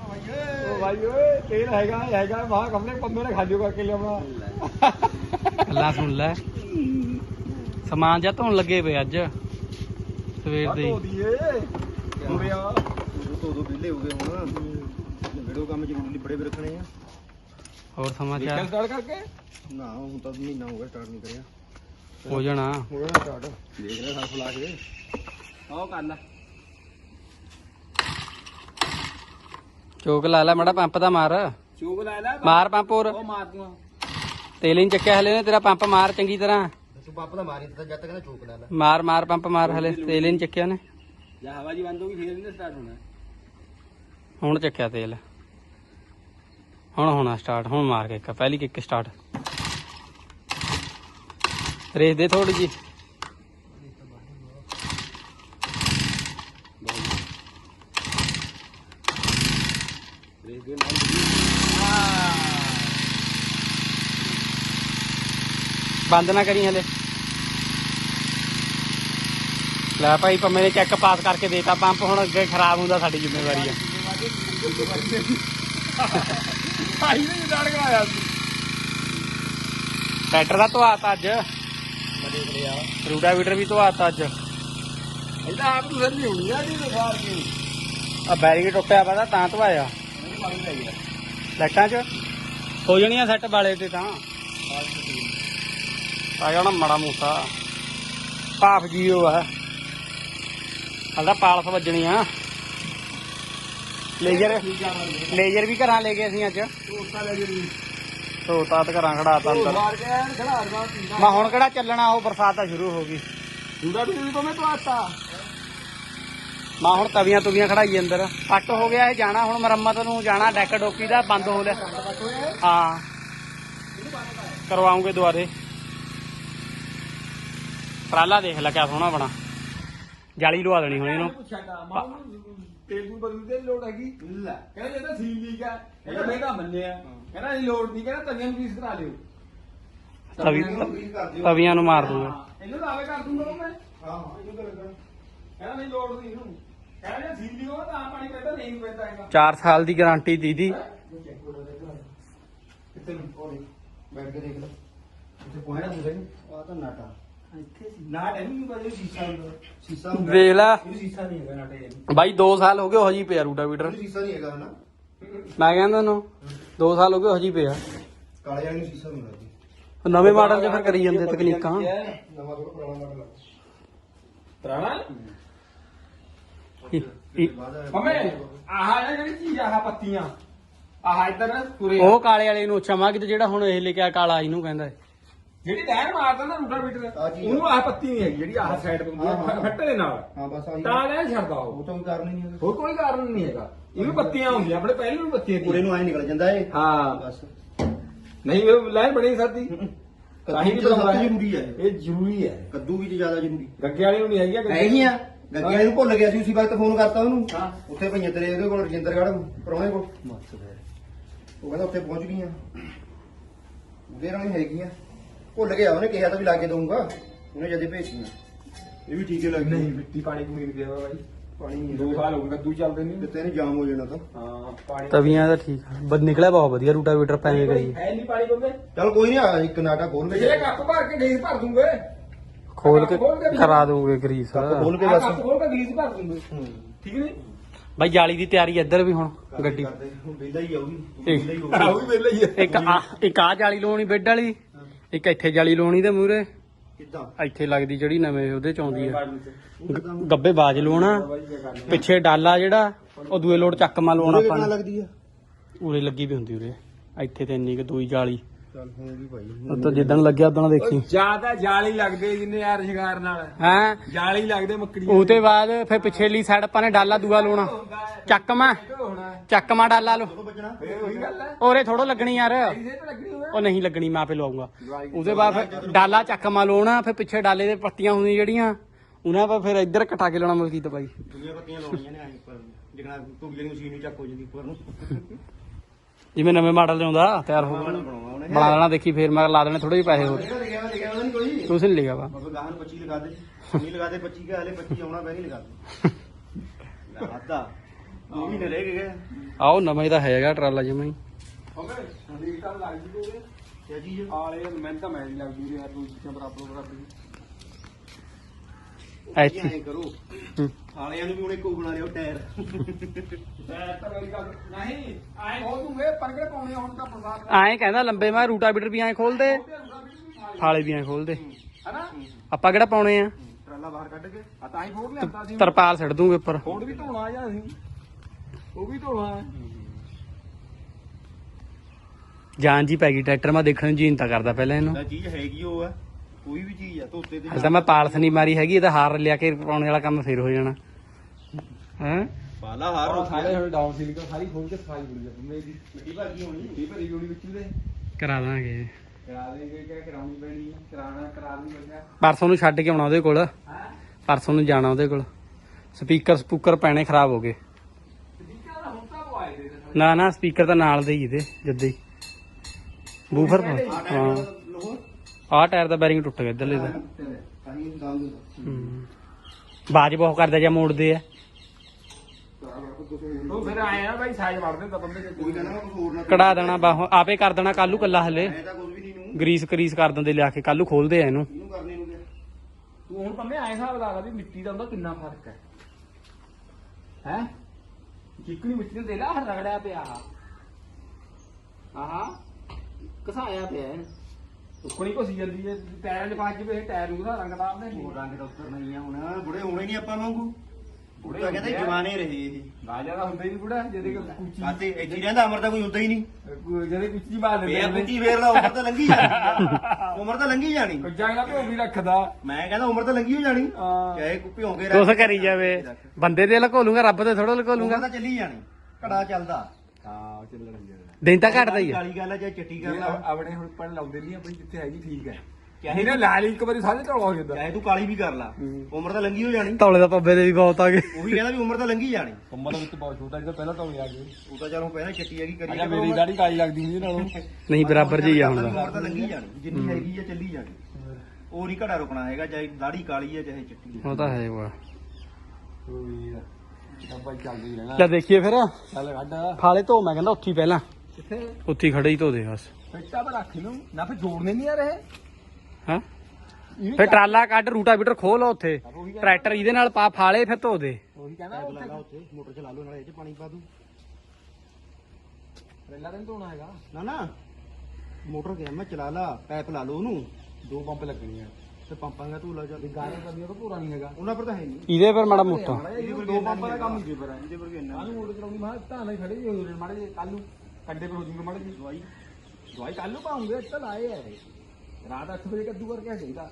ਉਹ ਭਾਈ ਓਏ ਤੇਲ ਹੈਗਾ ਹੈਗਾ। ਵਾਹ ਕਮਲੇ ਪੰਮੇ ਨੇ ਖਾਲੀਓ ਕਰਕੇ ਲਿਆਉਣਾ ਗੱਲਾਂ ਸੁਣ ਲੈ। ਸਮਾਨ ਜਾਂ ਧੋਣ ਲੱਗੇ ਪਏ ਅੱਜ। ਸਵੇਰ ਦੇ ਧੋ ਹੀ। ਦੀਏ ਮੁਰਿਆ ਦੋ ਦੋ ਵਿਹਲੇ ਹੋ ਗਏ ਹੁਣ। ਵੀਡੀਓ ਕੰਮ ਜ਼ਰੂਰ ਲਿਬੜੇ ਵੀ ਰੱਖਣੇ ਆ। ਹੋਰ ਸਮਾਚਾਰ? ਸਟਾਰਟ ਕਰਕੇ? ਨਾ ਹੁਣ ਤਾਂ ਮਹੀਨਾ ਹੋ ਗਿਆ ਸਟਾਰਟ ਨਹੀਂ ਕਰਿਆ। ਹੋ ਜਾਣਾ। ਹੋ ਸਟਾਰਟ ਦੇਖ ਲੈ ਸਰਫ ਲਾ ਕੇ। ਆਓ ਕਰ ਲੈ। ਚੋਕ ਲਾ ਲੈ ਮੜਾ ਪੰਪ ਦਾ ਮਾਰ। ਚੂਬ ਲੈ ਲੈ। ਮਾਰ ਪੰਪ ਹੋਰ। ਉਹ ਮਾਰ ਦੂੰ ਤੇਲ ਹੀ ਚੱਕਿਆ ਹਲੇ ਨੇ ਤੇਰਾ ਪੰਪ ਮਾਰ ਚੰਗੀ ਤਰ੍ਹਾਂ। ਤੂੰ ਪਾਪ ਦਾ ਮਾਰੀ ਤਾਂ ਜਦ ਤੱਕ ਨਾ ਚੋਕ ਲੈ ਲੈ। ਮਾਰ ਮਾਰ ਪੰਪ ਮਾਰ ਹਲੇ ਤੇਲ ਹੀ ਚੱਕਿਆ ਨੇ ਜੇ ਹਵਾ ਜੀ ਬੰਦ ਹੋ ਗਈ ਫੇਰ ਨਹੀਂ ਸਟਾਰਟ ਹੋਣਾ। ਹੁਣ ਚੱਕਿਆ ਤੇਲ। ਹੁਣ ਹੋਣਾ ਸਟਾਰਟ ਹੁਣ ਮਾਰ ਕੇ ਇੱਕ, ਪਹਿਲੀ ਕਿੱਕ ਸਟਾਰਟ ਰੇਸ ਦੇ ਥੋੜੀ ਜੀ ਬੰਦ ਨਾ ਕਰੀ ਹਲੇ। ਲੈ ਭਾਈ ਪੰਮੇ ਨੇ ਚੈੱਕ ਪਾਸ ਕਰਕੇ ਦੇਤਾ। ਪੰਪ ਹੁਣ ਅੱਗੇ ਖਰਾਬ ਹੁੰਦਾ, ਸਾਡੀ ਜ਼ਿੰਮੇਵਾਰੀ ਆ। ਭਾਈ ਨੇ ਸਟਾਰਟ ਕਰਾਇਆ ਸੀ। ਟਰੈਕਟਰ ਦਾ ਧਵਾਤਾ ਅੱਜ। ਰੂਟਾਵੀਟਰ ਵੀ ਧਵਾਤਾ ਅੱਜ। ਇਹਦਾ ਆਪ ਨੂੰ ਨਹੀਂ ਹੋਣੀ ਆ ਜੀ ਬਾਹਰ ਕੀ ਆ ਬੈਰੀਕੇਡ ਟੁੱਟਿਆ ਪਤਾ ਤਾਂ ਧਵਾਇਆ। ਲਾਈਟਾਂ 'ਚ? ਹੋ ਜਾਣੀਆਂ ਸੈੱਟ ਵਾਲੇ ਤੇ ਤਾਂ। ਆ ਜਾਣਾ ਮੜਾ ਮੂਸਾ ਭਾਫ ਜੀਓ ਆ। ਹਲਦਾ ਪਾਲਸ ਵੱਜਣੀ ਆ ਲੇਜ਼ਰ ਲੇਜ਼ਰ ਵੀ ਘਰਾਂ ਲੈ ਗਏ ਅਸੀਂ ਅੱਜ। ਧੋਤਾ ਤੇ ਘਰਾਂ ਖੜਾਤਾ ਅੰਦਰ। ਮਾਰ ਕੇ ਐਨ ਖੜਾ ਰਵਾ ਪੀਂਦਾ ਮੈਂ ਹੁਣ ਕਿਹੜਾ ਚੱਲਣਾ ਉਹ ਬਰਸਾਤ ਤਾਂ ਸ਼ੁਰੂ ਹੋ ਗਈ। ਦੂਦਾ ਵੀ ਤੋਂ ਮੈਂ ਤੋਂ ਆਤਾ ਮੈਂ ਹੁਣ ਤਵੀਆਂ ਤੁਵੀਆਂ ਖੜਾਈ ਅੰਦਰ। ਕੱਟ ਹੋ ਗਿਆ ਇਹ ਜਾਣਾ ਹੁਣ ਮੁਰੰਮਤ ਨੂੰ ਜਾਣਾ ਡੈਕ ਡੋਕੀ ਦਾ ਬੰਦ ਹੋ ਲਿਆ ਹਾਂ। ਕਰਵਾਉਂਗੇ ਦੁਬਾਰੇ। ਟਰਾਲਾ ਦੇਖ ਲੈ ਕਿਆ ਸੋਹਣਾ ਬਣਾ। ਜਾਲੀ ਲਵਾ ਦੇਣੀ ਹੁਣ ਇਹਨੂੰ। ਤੇਲ ਨੂੰ ਬਦਲ ਦੇ ਲੋੜ ਹੈਗੀ? ਲੈ। ਕਹਿੰਦਾ ਇਹ ਤਾਂ ਸੀਲ ਲੀਕ ਹੈ ਤਾਂ ਮੈਂ ਤਾਂ ਮੰਨਿਆ। ਕਹਿੰਦਾ ਇਹ ਲੋੜ ਨਹੀਂ ਕਹਿੰਦਾ ਤਵੀਆਂ ਨੂੰ ਪੀਸ ਕਰਾ ਲਿਓ। ਤਵੀ ਤਵੀਆਂ ਨੂੰ ਮਾਰ ਦੂੰਗਾ। ਇਹਨੂੰ ਦਾਅਵੇ ਕਰ ਦੂੰਗਾ ਮੈਂ। ਹਾਂ ਇਹਨੂੰ ਕਰ ਕਹਿੰਦਾ ਨਹੀਂ ਲੋੜ ਨਹੀਂ ਇਹਨੂੰ। ਕਹਿੰਦਾ ਸੀਲ ਲੀਕ ਹੋਵੇ ਤਾਂ ਪਾਣੀ ਪੈਂਦਾ ਨਹੀਂ ਪੈਂਦਾ ਹੈਗਾ। 4 ਸਾਲ ਦੀ ਗਾਰੰਟੀ ਦੀਦੀ। ਕਿੱਥੇ ਨੂੰ? ਬੈਠ ਕੇ ਦੇਖ ਲੈ। ਇੱਥੇ ਪੁਆਇੰਟ ਹੁੰਦਾ ਇਹਨੂੰ ਆ ਤਾਂ ਨਾਟਾ ਇੱਥੇ ਸੀ ਨਾਟ ਹੈ ਨਹੀਂ ਕੋਈ ਸ਼ੀਸ਼ਾ ਹੁੰਦਾ ਸ਼ੀਸ਼ਾ ਹੁੰਦਾ। ਦੇਖ ਲੈ। ਇਹ ਸ਼ੀਸ਼ਾ ਨਹੀਂ ਹੈਗਾ ਨਾਟੇ ਇਹ ਬਾਈ 2 ਸਾਲ ਹੋ ਗਏ ਉਹ ਹਜੀ ਪਿਆ ਰੂਟਾਵੀਟਰ ਸ਼ੀਸ਼ਾ ਨਹੀਂ ਹੈਗਾ ਹਨਾ। ਮੈਂ ਕਹਿੰਦਾ ਉਹਨੂੰ 2 ਸਾਲ ਹੋ ਗਏ ਉਹ ਹਜੀ ਪਿਆ। ਕਾਲੇ ਵਾਲੇ ਨੂੰ ਸ਼ੀਸ਼ਾ ਨਹੀਂ ਲੱਗਦੀ ਉਹ ਨਵੇਂ ਮਾਡਲ 'ਚ ਫਿਰ ਕਰੀ ਜਾਂਦੇ ਤਕਨੀਕਾਂ। ਨਵਾਂ ਥੋੜਾ ਪੁਰਾਣਾ ਮਾਡਲ ਆ। ਪੁਰਾਣਾ? ਇਹ- ਇਹ- ਬਾਅਦ ਆ- ਮੰਮੇ ਆਹ ਨਾ ਜਿਹੜੀ ਚੀਜ਼ ਆਹ ਪੱਤੀਆਂ। ਆਹ ਇੱਧਰ ਤੁਰੇ ਉਹ ਕਾਲੇ ਵਾਲੇ ਨੂੰ ਅੱਛਾ ਮੈਂ ਕਿਤੇ ਜਿਹੜਾ ਹੁਣ ਇਹ ਲਿਖਿਆ ਕਾਲਾ ਇਹਨੂੰ ਕਹਿੰਦਾ ਹੈ। ਜਿਹੜੀ ਡੈਨ ਮਾਰਦਾ ਨਾ ਰੂਟਾ ਬੀਟਰ ਆਹ ਚੀਜ਼। ਉਹਨੂੰ ਆਹ ਪੱਤੀ ਨਹੀਂ ਹੈਗੀ ਜਿਹੜੀ ਆਹ ਸਾਈਡ ਤੋਂ ਹਾਂ, ਹਾਂ। ਫੱਟੇ ਦੇ ਨਾਲ। ਹਾਂ ਬਸ ਆਹੀ ਤਾਂ ਲੈ ਛੱਡਦਾ ਉਹ। ਉਹ ਤਾਂ ਕੋਈ ਕਾਰਨ ਹੀ ਨਹੀਂ ਹੈਗਾ। ਹੋਰ ਕੋਈ ਕਾਰਨ ਨਹੀਂ ਹੈਗਾ। ਇਹਨੂੰ ਪੱਤੀਆਂ ਹੁੰਦੀਆਂ ਆਪਣੇ ਪਹਿਲੇ ਵੀ ਪੱਤੀਆਂ ਪੂਰੇ ਸੀ ਨੂੰ ਐ ਨਿਕਲ ਜਾਂਦਾ ਇਹ। ਹਾਂ। ਬਸ। ਨਹੀਂ ਉਹ ਲਾਈਨ ਬਣੀ ਸਾਡੀ ਤਾਂ ਹੀ ਕੱਦੂ ਨਹੀਂ ਸਭ ਤੋਂ ਬਣਾਉਂਦਾ ਜ਼ਰੂਰੀ ਹੈ। ਇਹ ਜ਼ਰੂਰੀ ਹੈ। ਕੱਦੂ ਵੀ ਜ਼ਿਆਦਾ ਜ਼ਰੂਰੀ। ਗੱਗੇ ਵਾਲੀ ਨੂੰ ਨਹੀਂ ਹੈਗੀ ਹੈਗੀਆਂ ਗੱਗੇ ਨੂੰ ਭੁੱਲ ਗਿਆ ਸੀ ਉਸੇ ਵਕਤ ਫੋਨ ਕਰਤਾ ਉਹਨੂੰ। ਹਾਂ। ਉੱਥੇ ਭਈਏ ਤੇਰੇ ਉਹਦੇ ਕੋਲ ਰਜਿੰਦਰਗੜ੍ਹ ਪ੍ਰਾਹੁਣੇ ਕੋਲ। ਉਹ ਕਹਿੰਦਾ ਉੱਥੇ ਪਹੁੰਚ ਗਈਆਂ। ਉਹਦੇ ਨਾਲ ਹੀ ਹੈਗੀਆਂ। ਭੁੱਲ ਗਿਆ ਉਹਨੇ ਕਿਹਾ ਤਾਂ ਵੀ ਲਾ ਕੇ ਦਊਂਗਾ। ਉਹਨੇ ਜਦੇ ਭੇਜੀਆਂ ਇਹ ਵੀ ਠੀਕ ਲੱਗ। ਨਹੀਂ ਮਿੱਟੀ ਪਾਣੀ ਪੂਣੀ ਨਹੀਂ ਦੇਵਾ ਬਾਈ। ਪਾਣੀ ਨਹੀਂ ਦੋ ਸਾਲ ਹੋ ਗਏ ਕੱਦੂ ਚੱਲਦੇ ਨਹੀਂ। ਤੇ ਇਹਨੇ ਜਾਮ ਹੋ ਜਾਣਾ ਤਾਂ। ਹਾਂ। ਪਾਣੀ ਤਵੀਆਂ ਦਾ ਠੀਕ ਆ। ਬਦ ਨਿਕਲਿਆ ਬਹੁਤ ਵਧੀਆ ਰੂਟਾਵੀਟਰ ਪੈਵੇਂ ਗਈ ਹੈ ਨਹੀਂ ਪਾਣੀ ਬੰਦੇ ਚੱਲ ਕੋਈ ਨਹੀਂ ਆ ਇੱਕ ਨਾਟਾ ਖੋਲ ਕੇ ਪਿਛਲੇ ਕੱਪ ਭਰ ਕੇ ਗਲੀਸ ਭਰ ਦੂੰਗੇ। ਖੋਲ ਕੇ ਕਰਾ ਦੂੰਗੇ ਗਰੀਸ। ਖੋਲ ਕੇ ਬਸ। ਖੋਲ ਕੇ ਗਲੀਸ ਭਰ ਦੂੰਗੇ। ਹੂੰ। ਠੀਕ ਨਹੀਂ? ਬਾਈ ਜਾਲੀ ਦੀ ਤਿਆਰੀ ਇੱਧਰ ਵੀ ਹੁਣ ਗੱਡੀ। ਵਿਹਲਾ ਹੀ ਆਉਗੀ ਹੀ ਵੇਲੇ ਹੀ ਹੈ ਇੱਕ ਆ ਇੱਕ ਆ ਜਾਲੀ ਲਾਉਣੀ ਬੈੱਡ ਵਾਲੀ। ਇੱਕ ਇੱਥੇ ਜਾਲੀ ਲਾਉਣੀ ਤੇ ਮੂਰੇ ਕਿੱਦਾਂ? ਇੱਥੇ ਲੱਗਦੀ ਜਿਹੜੀ ਨਵੇਂ ਉਹਦੇ ਚ ਆਉਂਦੀ ਆ। ਗ- ਗੱਬੇ ਬਾਜ ਲਾਉਣਾ ਪਿੱਛੇ ਡਾਲਾ ਜਿਹੜਾ ਉਹ ਦੂਏ ਲੋਡ ਚੱਕਮਾ ਲਾਉਣਾ ਕਿੰਨਾ ਆਪਾਂ ਲੱਗਦੀ ਆ? ਉਰੇ ਲੱਗੀ ਵੀ ਹੁੰਦੀ ਉਰੇ। ਇੱਥੇ ਤੇ ਇੰਨੀ ਕਿ ਦੂਈ ਜਾਲੀ। ਚੱਲ ਹੁਣ ਵੀ ਭਾਈ ਉਹ ਤਾਂ ਜਿੱਦਣ ਲੱਗਿਆ ਉਦੋਂ ਦੇਖੀ। ਜ਼ਿਆਦਾ ਜਾਲੀ ਲੱਗਦੇ ਜਿੰਨੇ ਯਾਰ ਸ਼ਿੰਗਾਰ ਨਾਲ। ਹੈ? ਜਾਲੀ ਲੱਗਦੇ ਮੱਕੜੀ ਉਹਦੇ ਬਾਅਦ ਫਿਰ ਪਿਛੇਲੀ ਸਾਈਡ ਆਪਾਂ ਨੇ ਡਾਲਾ ਦੂਆ ਲਾਉਣਾ। ਚੱਕਮਾ ਚੱਕਮਾ ਡਾਲਾ ਲੋ ਕਦੋਂ ਬਚਣਾ ਫੇਰ ਉਹੀ ਗੱਲ ਹੈ। ਔਰੇ ਥੋੜੋ ਲੱਗਣੀ ਯਾਰ। ਤੇ ਉਹ ਨਹੀਂ ਲੱਗਣੀ ਮੈਂ ਆਪੇ ਲਵਾਉਂਗਾ ਉਹਦੇ ਬਾਅਦ ਫਿਰ ਡਾਲਾ ਚੱਕਮਾ ਲਾਉਣਾ ਫਿਰ ਪਿੱਛੇ ਡਾਲੇ ਦੇ ਪੱਤੀਆਂ ਹੁੰਦੀਆਂ ਜਿਹੜੀਆਂ ਉਹਨਾਂ ਪਰ ਫਿਰ ਇੱਧਰ ਕਟਾ ਕੇ ਲਾਉਣਾ ਮਲਕੀਤ ਬਾਈ। ਦੁਨੀਆ ਪੱਤੀਆਂ ਲਾਉਣੀਆਂ ਨੇ ਆਈ ਉੱਪਰ। ਜਿਗਣਾ ਟੂਬੀ ਵਾਲੀ ਮਸ਼ੀਨ ਵੀ ਚੱਕ ਹੋ ਜਾਂਦੀ ਉੱਪਰ ਨੂੰ। ਜਿਵੇਂ ਨਵੇਂ ਮਾਡਲ ਆਉਂਦਾ ਤਿਆਰ ਹੋ ਉਹਨੇ ਬਣਾ ਲੈਣਾ ਦੇਖੀ ਫੇਰ ਮੈਂ ਲਾ ਦੇਣੇ ਥੋੜੇ ਜਿਹੇ ਪੈਸੇ ਹੋਰ। ਲਿਖਿਆ ਲਿਖਿਆ ਲਿਖਿਆ ਉਹਦਾ ਨਹੀਂ ਕੋਈ। ਤੁਸੀਂ ਨਹੀਂ ਲਿਖਿਆ ਵਾ। ਬਾਬਾ ਗਾਹਨ 25 ਲਗਾ ਦੇ। ਨਹੀਂ ਲਗਾ ਦੇ 25 ਕਾ ਹਲੇ 25 ਆਉਣਾ ਬੈ ਨਹੀਂ ਲਗਾ ਦੇ ਲਾਤਾ ਉਹ ਵੀ ਨੇ ਰਹਿ ਗਏ ਆਓ ਨਵਾਂ ਹੀ ਤਾਂ ਹੈਗਾ ਟਰਾਲਾ ਜਿਵੇਂ ਹੀ। ਹੋਵੇ ਠੀਕ ਤਾਂ ਲੱਗ ਜੂਗੇ ਕਿਆ ਚੀਜ਼? ਆਲੇ ਮੈਂ ਤਾਂ ਮੈਂ ਨਹੀਂ ਲੱਗ ਜੂਗੇ ਯਾਰ ਦੋ ਚੀਜ਼ਾਂ ਬਰਾਬਰ ਬਰਾਬਰ ਇੱਥੇ ਐਂ ਕਰੋ ਹੂੰ। ਹਾਲਿਆਂ ਨੂੰ ਵੀ ਹੁਣ ਇੱਕੋ ਬਣਾ ਲਿਓ ਟਾਇਰ। ਮੈਂ ਤਾਂ ਮੇਰੀ ਗੱਲ ਨਹੀਂ ਆਏ ਹੋ ਦੂੰਗੇ ਪਰ ਕਿਹੜੇ ਪਾਉਣੇ ਹੁਣ ਤਾਂ ਪ੍ਰਸਾਦ ਐਂ ਕਹਿੰਦਾ ਲੰਬੇ ਮੈਂ ਰੂਟਾਵੀਟਰ ਵੀ ਐਂ ਖੋਲਦੇ ਫਾਲੇ ਵੀ ਐਂ ਖੋਲਦੇ। ਹੈਨਾ? ਆਪਾਂ ਕਿਹੜਾ ਪਾਉਣੇ ਆ? ਟਰਾਲਾ ਬਾਹਰ ਕੱਢ ਕੇ ਆ ਤਾਂ ਹੀ ਫੋੜ ਲਿਆਂਦਾ ਸੀ। ਤਰਪਾਲ ਛੱਡ ਦੂੰਗੇ ਉੱਪਰ। ਫੋੜ ਵੀ ਧੋਣਾ ਜਾਂ ਅਸੀਂ? ਉਹ ਵੀ ਧੋਣਾ ਜਾਨ ਜੀ ਪੈ ਗਈ ਟਰੈਕਟਰ ਮੈਂ ਦੇਖਣ ਨੂੰ ਜੀਨ ਤਾਂ ਕਰਦਾ ਪਹਿਲਾਂ ਇਹਨੂੰ। ਚੀਜ਼ ਹੈਗੀ ਉਹ ਆ। ਕੋਈ ਵੀ ਚੀਜ਼ ਆ ਧੋਤੇ ਤੇ ਹਲ ਤਾਂ ਮੈਂ ਪਾਲਸ ਨਹੀਂ ਮਾਰੀ ਹੈਗੀ ਇਹ ਤਾਂ ਹਾਰ ਲਿਆ ਕੇ ਪਾਉਣੇ ਵਾਲਾ ਕੰਮ ਫੇਰ ਹੋ ਜਾਣਾ। ਹੈ? ਪਾਲਾ ਹਾਰ ਔਰ ਸਾਰੇ ਹੁਣ ਡਾਊਨ ਸੀਲਿੰਗ ਸਾਰੀ ਖੋਲ ਕੇ ਸਫ਼ਾਈ ਹੋਈ ਜਾਂਦੀ ਮੇਰੀ ਮਿੱਟੀ ਭਾਗੀ ਹੋਣੀ। ਕੀ ਭਰੀ ਹੋਣੀ ਵਿੱਚ ਦੇ ਕਰਾ ਦਾਂਗੇ। ਕਰਾ ਦੇਗੇ ਕਿ ਕਰਾਉਣੀ ਪੈਣੀ ਹੈ ਕਰਾਣਾ ਕਰਾ ਵੀ ਲੱਗਿਆ ਪਰਸੋਂ ਨੂੰ ਛੱਡ ਕੇ ਆਉਣਾ ਉਹਦੇ ਕੋਲ। ਹਾਂ ਪਰਸੋਂ ਨੂੰ ਜਾਣਾ ਉਹਦੇ ਕੋਲ। ਸਪੀਕਰ ਸਪੂਕਰ ਪੈਣੇ ਖਰਾਬ ਹੋ ਗਏ। ਦੇ ਨਾ। ਨਾ ਸਪੀਕਰ ਤਾਂ ਨਾਲ ਦੇ ਹੀ ਇਹਦੇ ਜੱਦੇ ਹੀ। ਬੂਫਰ ਹਾਂ। ਆਹ ਟਾਇਰ ਦਾ ਬੈਰਿੰਗ ਟੁੱਟ ਗਿਆ ਇੱਧਰਲੇ ਦਾ। ਤਾਂ ਹੀ ਹੂੰ। ਬਾਜ ਬਹੁਤ ਕਰਦਾ ਜਾਂ ਮੋੜਦੇ ਆ। ਉਹ ਫਿਰ ਆਏ ਆ ਭਾਈ ਸਾਈਜ਼ ਵੜਦੇ ਤਾਂ ਬੰਦੇ ਕੋਈ ਕਹਿੰਦਾ ਕੁਝ ਹੋਰ ਨਾ ਕਢਾ ਦੇਣਾ ਬਾਹੋਂ ਆਪੇ ਕਰ ਦੇਣਾ ਕੱਲੂ ਕੱਲਾ ਹਲੇ। ਐ ਤਾਂ ਕੁਝ ਵੀ ਨਹੀਂ ਨੂੰ। ਗਰੀਸ ਕਰੀਸ ਕਰ ਦਿੰਦੇ ਲਿਆ ਕੇ ਕੱਲੂ ਖੋਲਦੇ ਆ ਇਹਨੂੰ। ਇਹਨੂੰ ਕਰਨੇ ਨੂੰ ਕਿਹਾ ਤੂੰ ਹੁਣ ਪੰਮੇ ਆਏ ਹਿਸਾਬ ਲਾ ਲਾ ਵੀ ਮਿੱਟੀ ਦਾ ਉਹਦਾ ਕਿੰਨਾ ਫ਼ਰਕ ਹੈ। ਹੈ? ਚਿਕਨੀ ਮਿੱਟੀ ਨੂੰ ਦੇ ਲਾ ਰਗੜਿਆ ਪਿਆ। ਆਹਾ। ਕਸਾਇਆ ਪਿਆ ਉਕਣੀ ਕੋਸੀ ਜਾਂਦੀ ਹੈ ਟਾਇਰਾਂ 'ਚ ਫਸ ਜਵੇ ਟਾਇਰ ਨੂੰ ਦਾ ਰੰਗ ਦਾ ਉਹਨੇ ਹੋਰ ਰੰਗ ਉੱਤਰ ਨਹੀਂ ਆ ਹੁਣ ਬੁੜੇ ਹੋਣੇ ਨਹੀਂ ਆਪਾਂ ਵਾਂਗੂ। ਬੁੜੇ ਤਾਂ ਕਹਿੰਦੇ ਜਵਾਨੇ ਰਹੇ ਇਹ। ਰਾਜਾ ਦਾ ਹੁੰਦਾ ਹੀ ਨਹੀਂ ਬੁੜਾ ਜਿਹਦੇ ਕੁਚੀ ਕਾਤੇ ਇੱਥੇ ਰਹਿੰਦਾ ਅਮਰ ਤਾਂ ਕੋਈ ਹੁੰਦਾ ਹੀ ਨਹੀਂ। ਜਿਹਦੇ ਕੁਚੀ ਮਾਰ ਦਿੰਦੇ ਫੇਰ ਕੁੱਤੀ ਫੇਰ ਲਾ ਉਮਰ ਤਾਂ ਲੰਘੀ ਜਾਣੀ। ਉਮਰ ਤਾਂ ਲੰਘੀ ਜਾਣੀ। ਕੁੱਜਾ ਨਾ ਭੋਗ ਵੀ ਰੱਖਦਾ। ਮੈਂ ਕਹਿੰਦਾ ਉਮਰ ਤਾਂ ਲੰਘੀ ਹੋ ਜਾਣੀ। ਹਾਂ। ਚਾਹੇ ਕੋ ਭਿਉਂ ਕੇ ਕੁਛ ਕਰੀ ਜਾਵੇ। ਬੰਦੇ ਦੇ ਲਕੋ ਲੂੰਗਾ ਰੱਬ ਤੇ ਥੋੜਾ ਲਕੋ ਉਮਰ ਲੂੰਗਾ ਤਾਂ ਚੱਲੀ ਜਾਣੀ। ਘੜਾ ਚੱਲਦਾ। ਹਾਂ ਚੱਲਣ ਲੱਗੇ ਦਿਨ ਤਾਂ ਘਟਦਾ ਹੀ ਆ। ਕਾਲੀ ਗੱਲ ਆ ਚਾਹੇ ਚਿੱਟੀ ਗੱਲ ਆ। ਆਪਣੇ ਹੁਣ ਪਣ ਲਾਉਂਦੇ ਨਹੀਂ ਆਪਣੀ ਜਿੱਥੇ ਹੈਗੀ ਠੀਕ ਹੈ ਕਿਹਨੇ ਨਾ ਲਾਲ ਇੱਕ ਵਾਰੀ ਸਾਰੇ ਢੋਲਾ ਹੋ ਜਾਂਦਾ। ਚਾਹੇ ਤੂੰ ਕਾਲੀ ਵੀ ਕਰ ਲਾ ਉਮਰ ਤਾਂ ਲੰਘੀ ਹੋ ਜਾਣੀ। ਤੌਲੇ ਦਾ ਪੱਬੇ ਦੇ ਵੀ ਬਹੁਤ ਆ ਗਏ। ਉਹ ਵੀ ਕਹਿੰਦਾ ਵੀ ਉਮਰ ਤਾਂ ਲੰਘੀ ਜਾਣੀ। ਕੰਮਾਂ ਦਾ ਵਿੱਚ ਬਹੁਤ ਛੋਟਾ ਜਿਹੜਾ ਪਹਿਲਾਂ ਢੋਲੇ ਆ ਗਏ। ਉਹ ਤਾਂ ਚਲੋ ਪਹਿਲਾਂ ਚਿੱਟੀ ਹੈਗੀ ਕਰੀ ਅੱਛਾ ਮੇਰੀ ਦਾੜੀ ਕਾਲੀ ਲੱਗਦੀ ਹੁੰਦੀ ਨਾਲੋਂ। ਨਹੀਂ ਬਰਾਬਰ ਜੀ ਆ ਉਮਰ ਹੁੰਦਾ ਤਾਂ। ਲੰਘੀ ਜਾਣੀ ਜਿੰਨੀ ਹੈਗੀ ਆ ਚੱਲੀ ਜਾਣੀ। ਉਹ ਨਹੀਂ ਘੜਾ ਰੁਕਣਾ ਹੈਗਾ ਚਾਹੇ ਦਾੜੀ ਕਾਲੀ ਹੈ ਚਾਹੇ ਚਿੱਟੀ ਹੈ ਉਹ ਤਾਂ ਹੈ ਵਾ। ਕੋਈ ਤਾਂ ਭਾਈ ਚੱਲਦੇ ਰਹਿਣਾ। ਲੈ ਦੇਖੀਏ ਫਿਰ। ਚੱਲ ਕੱਢ। ਫਾਲੇ ਧੋ ਮੈਂ ਕਹਿੰਦਾ ਉੱਥੇ ਪਹਿਲਾਂ। ਕਿੱਥੇ? ਉੱਥੇ ਖੜੇ ਹੀ ਧੋ ਦੇ ਬਸ। ਫਿੱਟਾ ਪਰ ਰੱਖ ਨੂੰ ਨਾ ਫਿਰ ਜੋੜਨੇ ਨਹੀਂ ਆ ਰਹੇ? ਹਾਂ? ਫਿਰ ਟਰਾਲਾ ਕੱਢ ਰੂਟਾਵੀਟਰ ਖੋਲ ਉੱਥੇ। ਟਰੈਕਟਰ ਇਹਦੇ ਨਾਲ ਪਾ ਫਾਲੇ ਫਿਰ ਧੋ ਦੇ। ਉਹੀ ਕਹਿੰਦਾ ਉੱਥੇ ਲਾ ਲਾ ਮੋਟਰ ਚਲਾ ਲਓ ਨਾਲੇ ਇਹ ਚ ਪਾਣੀ ਪਾ ਦੂੰ। ਰੇਲਾ ਤਾਂ ਨੀ ਧੋਣਾ ਹੈਗਾ। ਨਾ ਨਾ। ਮੋਟਰ ਗਿਆ ਮੈਂ ਚਲਾ ਲਾ ਪੈਪ ਲਾ ਲਓ ਉਹਨੂੰ। ਦੋ ਪੰਪ ਲੱਗਣੀਆਂ ਤੇ ਪੰਪਾਂ ਦਾ ਧੂਲਾ ਚੱਲ ਗਾਣੇ ਕਰਦੀਆਂ ਤਾਂ ਪੂਰਾ ਨਹੀਂ ਹੈਗਾ। ਉਹਨਾਂ ਪਰ ਤਾਂ ਹੈ ਨਹੀਂ ਇਹਦੇ ਪਰ ਮਾੜਾ ਮੋਟਾ। ਦੋ ਪੰਪਾਂ ਦਾ ਕੰਮ ਹੀ ਜੇ ਪਰ ਇਹਦੇ ਪਰ ਵੀ ਇੰਨਾ ਮੋਟਰ ਚਲਾਉਣੀ ਮੈਂ ਤਾਂ ਨਹੀਂ ਖੜੇ ਹੋ ਜਾਣੇ ਮਾੜੇ ਕੱਲ ਨੂੰ। ਕੰਡੇ ਪਰ ਹੋ ਜੂਗੇ ਮਾੜੇ ਜੀ ਦਵਾਈ ਦਵਾਈ ਕੱਲ ਨੂੰ ਪਾਉਂਗੇ ਇੱਥੇ ਲਾਏ ਆ ਇਹ। ਰਾਤ 8 ਵਜੇ ਕੱਦੂ ਕਰਕੇ ਆ ਜਾਈਦਾ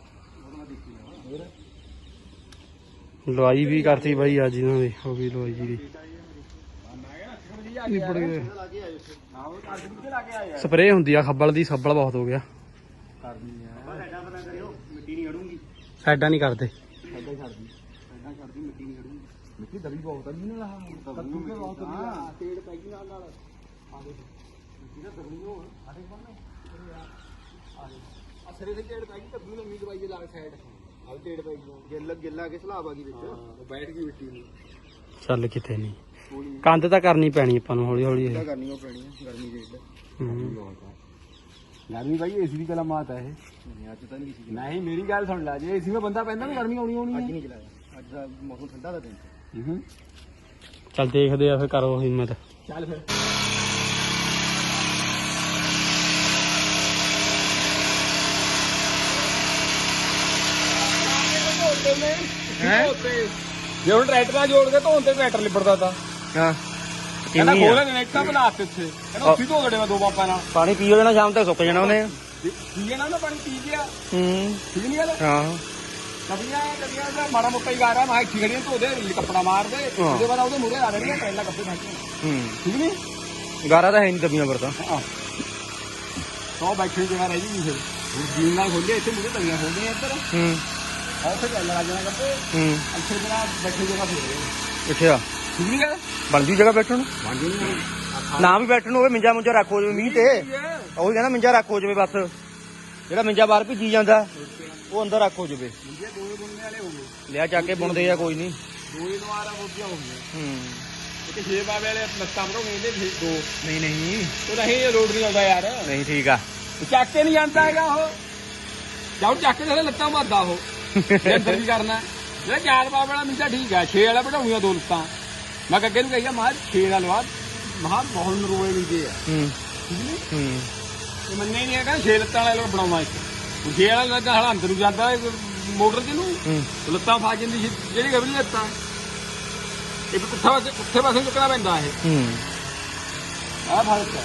ਉਹ ਮੈਂ ਦੇਖੀ ਜਾਵਾਂ। ਹੋਰ? ਲਵਾਈ ਵੀ ਕਰਤੀ ਬਾਈ ਅੱਜ ਇਹਨਾਂ ਦੀ ਹੋ ਗਈ ਲਵਾਈ ਜੀ ਦੀ। ਨਿਬੜ ਗਏ ਲਾ ਕੇ ਆਏ ਉੱਥੇ ਹਾਂ ਉਹ ਕੱਲ ਨੂੰ ਲਾ ਕੇ ਆਇਆ। ਸਪਰੇਅ ਹੁੰਦੀ ਆ ਖੱਬਲ ਦੀ ਸੱਬਲ ਬਹੁਤ ਹੋ ਗਿਆ। ਕਰਨੀ ਆ। ਸਾਡਾ ਪਤਾ ਕਰਿਓ ਮਿੱਟੀ ਨਹੀਂ ਅੜੂਗੀ ਸਾਈਡਾਂ ਨਹੀਂ ਕਰਦੇ। ਐਦਾਂ ਛੱਡਦੀ ਐਦਾਂ ਛੱਡਦੀ ਮਿੱਟੀ ਨਹੀਂ ਖੜੂਗੀ। ਮਿੱਟੀ ਦਬੀ ਬਹੁਤ ਆ ਨਹੀਂ ਨਾ ਕੱਦੂ ਕੇ ਬਹੁਤ ਆ ਤੇੜ ਪੈ ਗਈ ਨਾਲ ਨਾਲ। ਦੇ ਪੈ ਗਈ ਕੱਦੂ ਸਾਈਡ ਪੈ ਗਈ ਗਿੱਲ ਗਿੱਲਾ ਕੇ ਸਲਾਬ ਆ ਗਈ ਵਿੱਚ ਬੈਠ ਗਈ ਮਿੱਟੀ ਨੂੰ ਚੱਲ ਕਿਤੇ ਨਹੀਂ ਕੰਧ ਤਾਂ ਕਰਨੀ ਪੈਣੀ ਆਪਾਂ ਨੂੰ ਹੌਲੀ ਹੌਲੀ। ਕਰਨੀ ਉਹ ਪੈਣੀ ਗਰਮੀ ਦੇ ਵਿੱਚ। ਹੂੰ। ਗਰਮੀ ਭਾਈ ਏਸੀ ਦੀ ਕਲਾਮਾਤ ਹੈ ਇਹ। ਨਹੀਂ ਅੱਜ ਤਾਂ ਨਹੀਂ ਸੀ ਨਹੀਂ ਮੇਰੀ ਗੱਲ ਸੁਣ ਲੈ ਜੇ ਏਸੀ ਵਿੱਚ ਬੰਦਾ ਪੈਂਦਾ ਨਾ ਗਰਮੀ ਆਉਣੀ ਆਉਣੀ ਅੱਜ ਹੈ ਨਹੀਂ ਚਲਾਇਆ। ਅੱਜ ਦਾ ਮੌਸਮ ਠੰਡਾ ਦਾ ਦਿਨ ਹੂੰ। ਚੱਲ ਦੇਖਦੇ ਆ ਫਿਰ ਕਰੋ ਹਿੰਮਤ। ਚੱਲ ਫਿਰ। ਹੈਂ? ਜੇ ਹੁਣ ਟਰੈਕਟਰ ਨਾਲ ਜੋੜ ਕੇ ਧੋਣ ਤੇ ਟਰੈਕਟਰ ਲਿਬੜਦਾ ਤਾਂ। ਹਾਂ। ਕਹਿੰਦਾ ਕਿੰਨੀ ਖੋਲੇ ਨੇ ਇੱਕਾ ਬਣਾ ਤੇ ਉੱਥੇ ਕਹਿੰਦਾ ਉੱਥੇ ਧੋ ਗੜੇ ਮੈਂ ਦੋ ਪੰਪਾਂ ਨਾਲ। ਪਾਣੀ ਪੀਓ ਜਾਣਾ ਸ਼ਾਮ ਤੱਕ ਸੁੱਕ ਜਾਣਾ ਉਹਨੇ। ਹੈ ਨਾ ਉਹਨੇ ਪਾਣੀ ਪੀ ਗਿਆ। ਹੂੰ। ਠੀਕ ਨਹੀਂ ਗੱਲ? ਹਾਂ। ਕਬੀਆਂ ਕਬੀਆਂ ਦਾ ਮਾੜਾ ਮੋਟਾ ਹੀ ਗਾ ਰਿਹਾ ਮੈਂ ਇੱਥੇ ਖੜੀਆਂ ਧੋ ਦੇ ਕੱਪੜਾ ਮਾਰ ਦੇ। ਹਾਂ। ਉਹਦੇ ਬਾਅਦ ਉਹਦੇ ਮੂਰੇ ਆ ਦੇਣੀਆਂ ਟੈਲਾ ਕੱਪੜੇ ਫਾਕੇ ਹੂੰ। ਠੀਕ ਨਹੀਂ? ਗਾਰਾ ਤਾਂ ਹੈ ਨਹੀਂ ਦਬੀਆਂ ਪਰ ਤਾਂ। ਹਾਂ। ਸੌ ਬੈਠੇ ਜਗ੍ਹਾ ਰਹਿ ਜੂਗੀ ਫਿਰ। ਹੁਣ ਜੀਨ ਨਾਲ ਖੋਲੇ ਇੱਥੇ ਮੂਰੇ ਤਲੀਆਂ ਖੋਲਦੇ ਇੱਧਰ। ਹੂੰ। ਆ ਉੱਥੇ ਟੈਲਾ ਲੱਗ ਜਾਣਾ ਕਰਦੇ ਹੂੰ। ਅੱਛੇ ਜਗ੍ਹਾ ਬੈਠੇ ਜਗ੍ਹਾ ਫਿਰ ਕਿੱਥੇ ਆ ਠੀਕ ਨਹੀਂ ਗੱਲ? ਬਣ ਜੂ ਜਗ੍ਹਾ ਬੈਠਣ ਨੂੰ? ਬਣ ਜੂ ਨਾ। ਵੀ ਬੈਠਣ ਹੋਵੇ ਮਿੰਜਾ ਮੁੰਜਾ ਰੱਖੋ ਜਿਵੇਂ ਮੀਂਹ ਤੇ। ਉਹੀ ਕਹਿੰਦਾ ਮਿੰਜਾ ਰੱਖੋ ਜਿਵੇਂ ਬਸ। ਜਿਹੜਾ ਮਿੰਜਾ ਬਾਹਰ ਭਿੱਜੀ ਜਾਂਦਾ ਉਹ ਅੰਦਰ ਰੱਖੋ ਜਿਵੇਂ। ਦੋਏ ਬੁਣਨੇ ਵਾਲੇ ਲਿਆ ਚੱਕ ਕੇ ਬੁਣਦੇ ਆ ਕੋਈ ਨਹੀਂ। ਦੋਏ ਦੁਆਰਾ ਬੋਝੀਆਂ ਹੋ ਗਈਆਂ ਹੂੰ। ਇੱਕ ਛੇ ਬਾਬੇ ਵਾਲੇ ਲੱਤਾਂ ਬਣਾਉਣੇ ਇਹਦੇ ਫਿਰ ਦੋ। ਨਹੀਂ ਨਹੀਂ। ਉਹ ਨਹੀਂ ਇਹ ਰੋਡ ਨਹੀਂ ਆਉਂਦਾ ਯਾਰ। ਨਹੀਂ ਠੀਕ ਆ। ਚੱਕ ਕੇ ਨਹੀਂ ਜਾਂਦਾ ਹੈਗਾ ਉਹ। ਜਾਉ ਚੱਕ ਕੇ ਲੱਤਾਂ ਮਾਰਦਾ ਉਹ। ਇਹ ਅੰਦਰ ਕੀ ਕਰਨਾ? ਜਿਹੜਾ ਚਾਰ ਬਾਬੇ ਵਾਲਾ ਮਿੰਟਾ ਠੀਕ ਹੈ ਛੇ ਵਾਲਾ ਬਣਾਉਣੀਆਂ ਦੋ ਲੱਤਾਂ ਮੈਂ ਅੱਗੇ ਨੂੰ ਕਹੀਆ ਮਾਰ ਛੇ ਨਾਲ ਬਾਅਦ ਮਹਾ ਬਹੁਤ ਨਰੋਏ ਮਿਲਦੇ ਆ। ਹੂੰ। ਠੀਕ ਨਹੀਂ ਹੂੰ। ਤੇ ਮੰਨੇ ਹੀ ਨਹੀਂ ਹੈਗਾ ਛੇ ਲੱਤਾਂ ਵਾਲੇ ਲੋਕ ਬਣਾਉਣਾ ਇੱਕ। ਉਹ ਛੇ ਵਾਲਾ ਲੱਗਾ ਹਲਾ ਅੰਦਰ ਨੂੰ ਜਾਂਦਾ ਹੈ ਮੋਟਰ ਚ ਨੂੰ ਹੂੰ। ਲੱਤਾਂ ਫਾ ਜਾਂਦੀ ਸੀ, ਜਿਹੜੀ ਗਵਲੀ ਲੱਤਾਂ। ਇੱਕ ਪੁੱਠਾ ਪਾਸੇ ਚੁੱਕਣਾ ਪੈਂਦਾ ਇਹ। ਹੂੰ। ਆਹ ਫ਼ਰਕ ਹੈ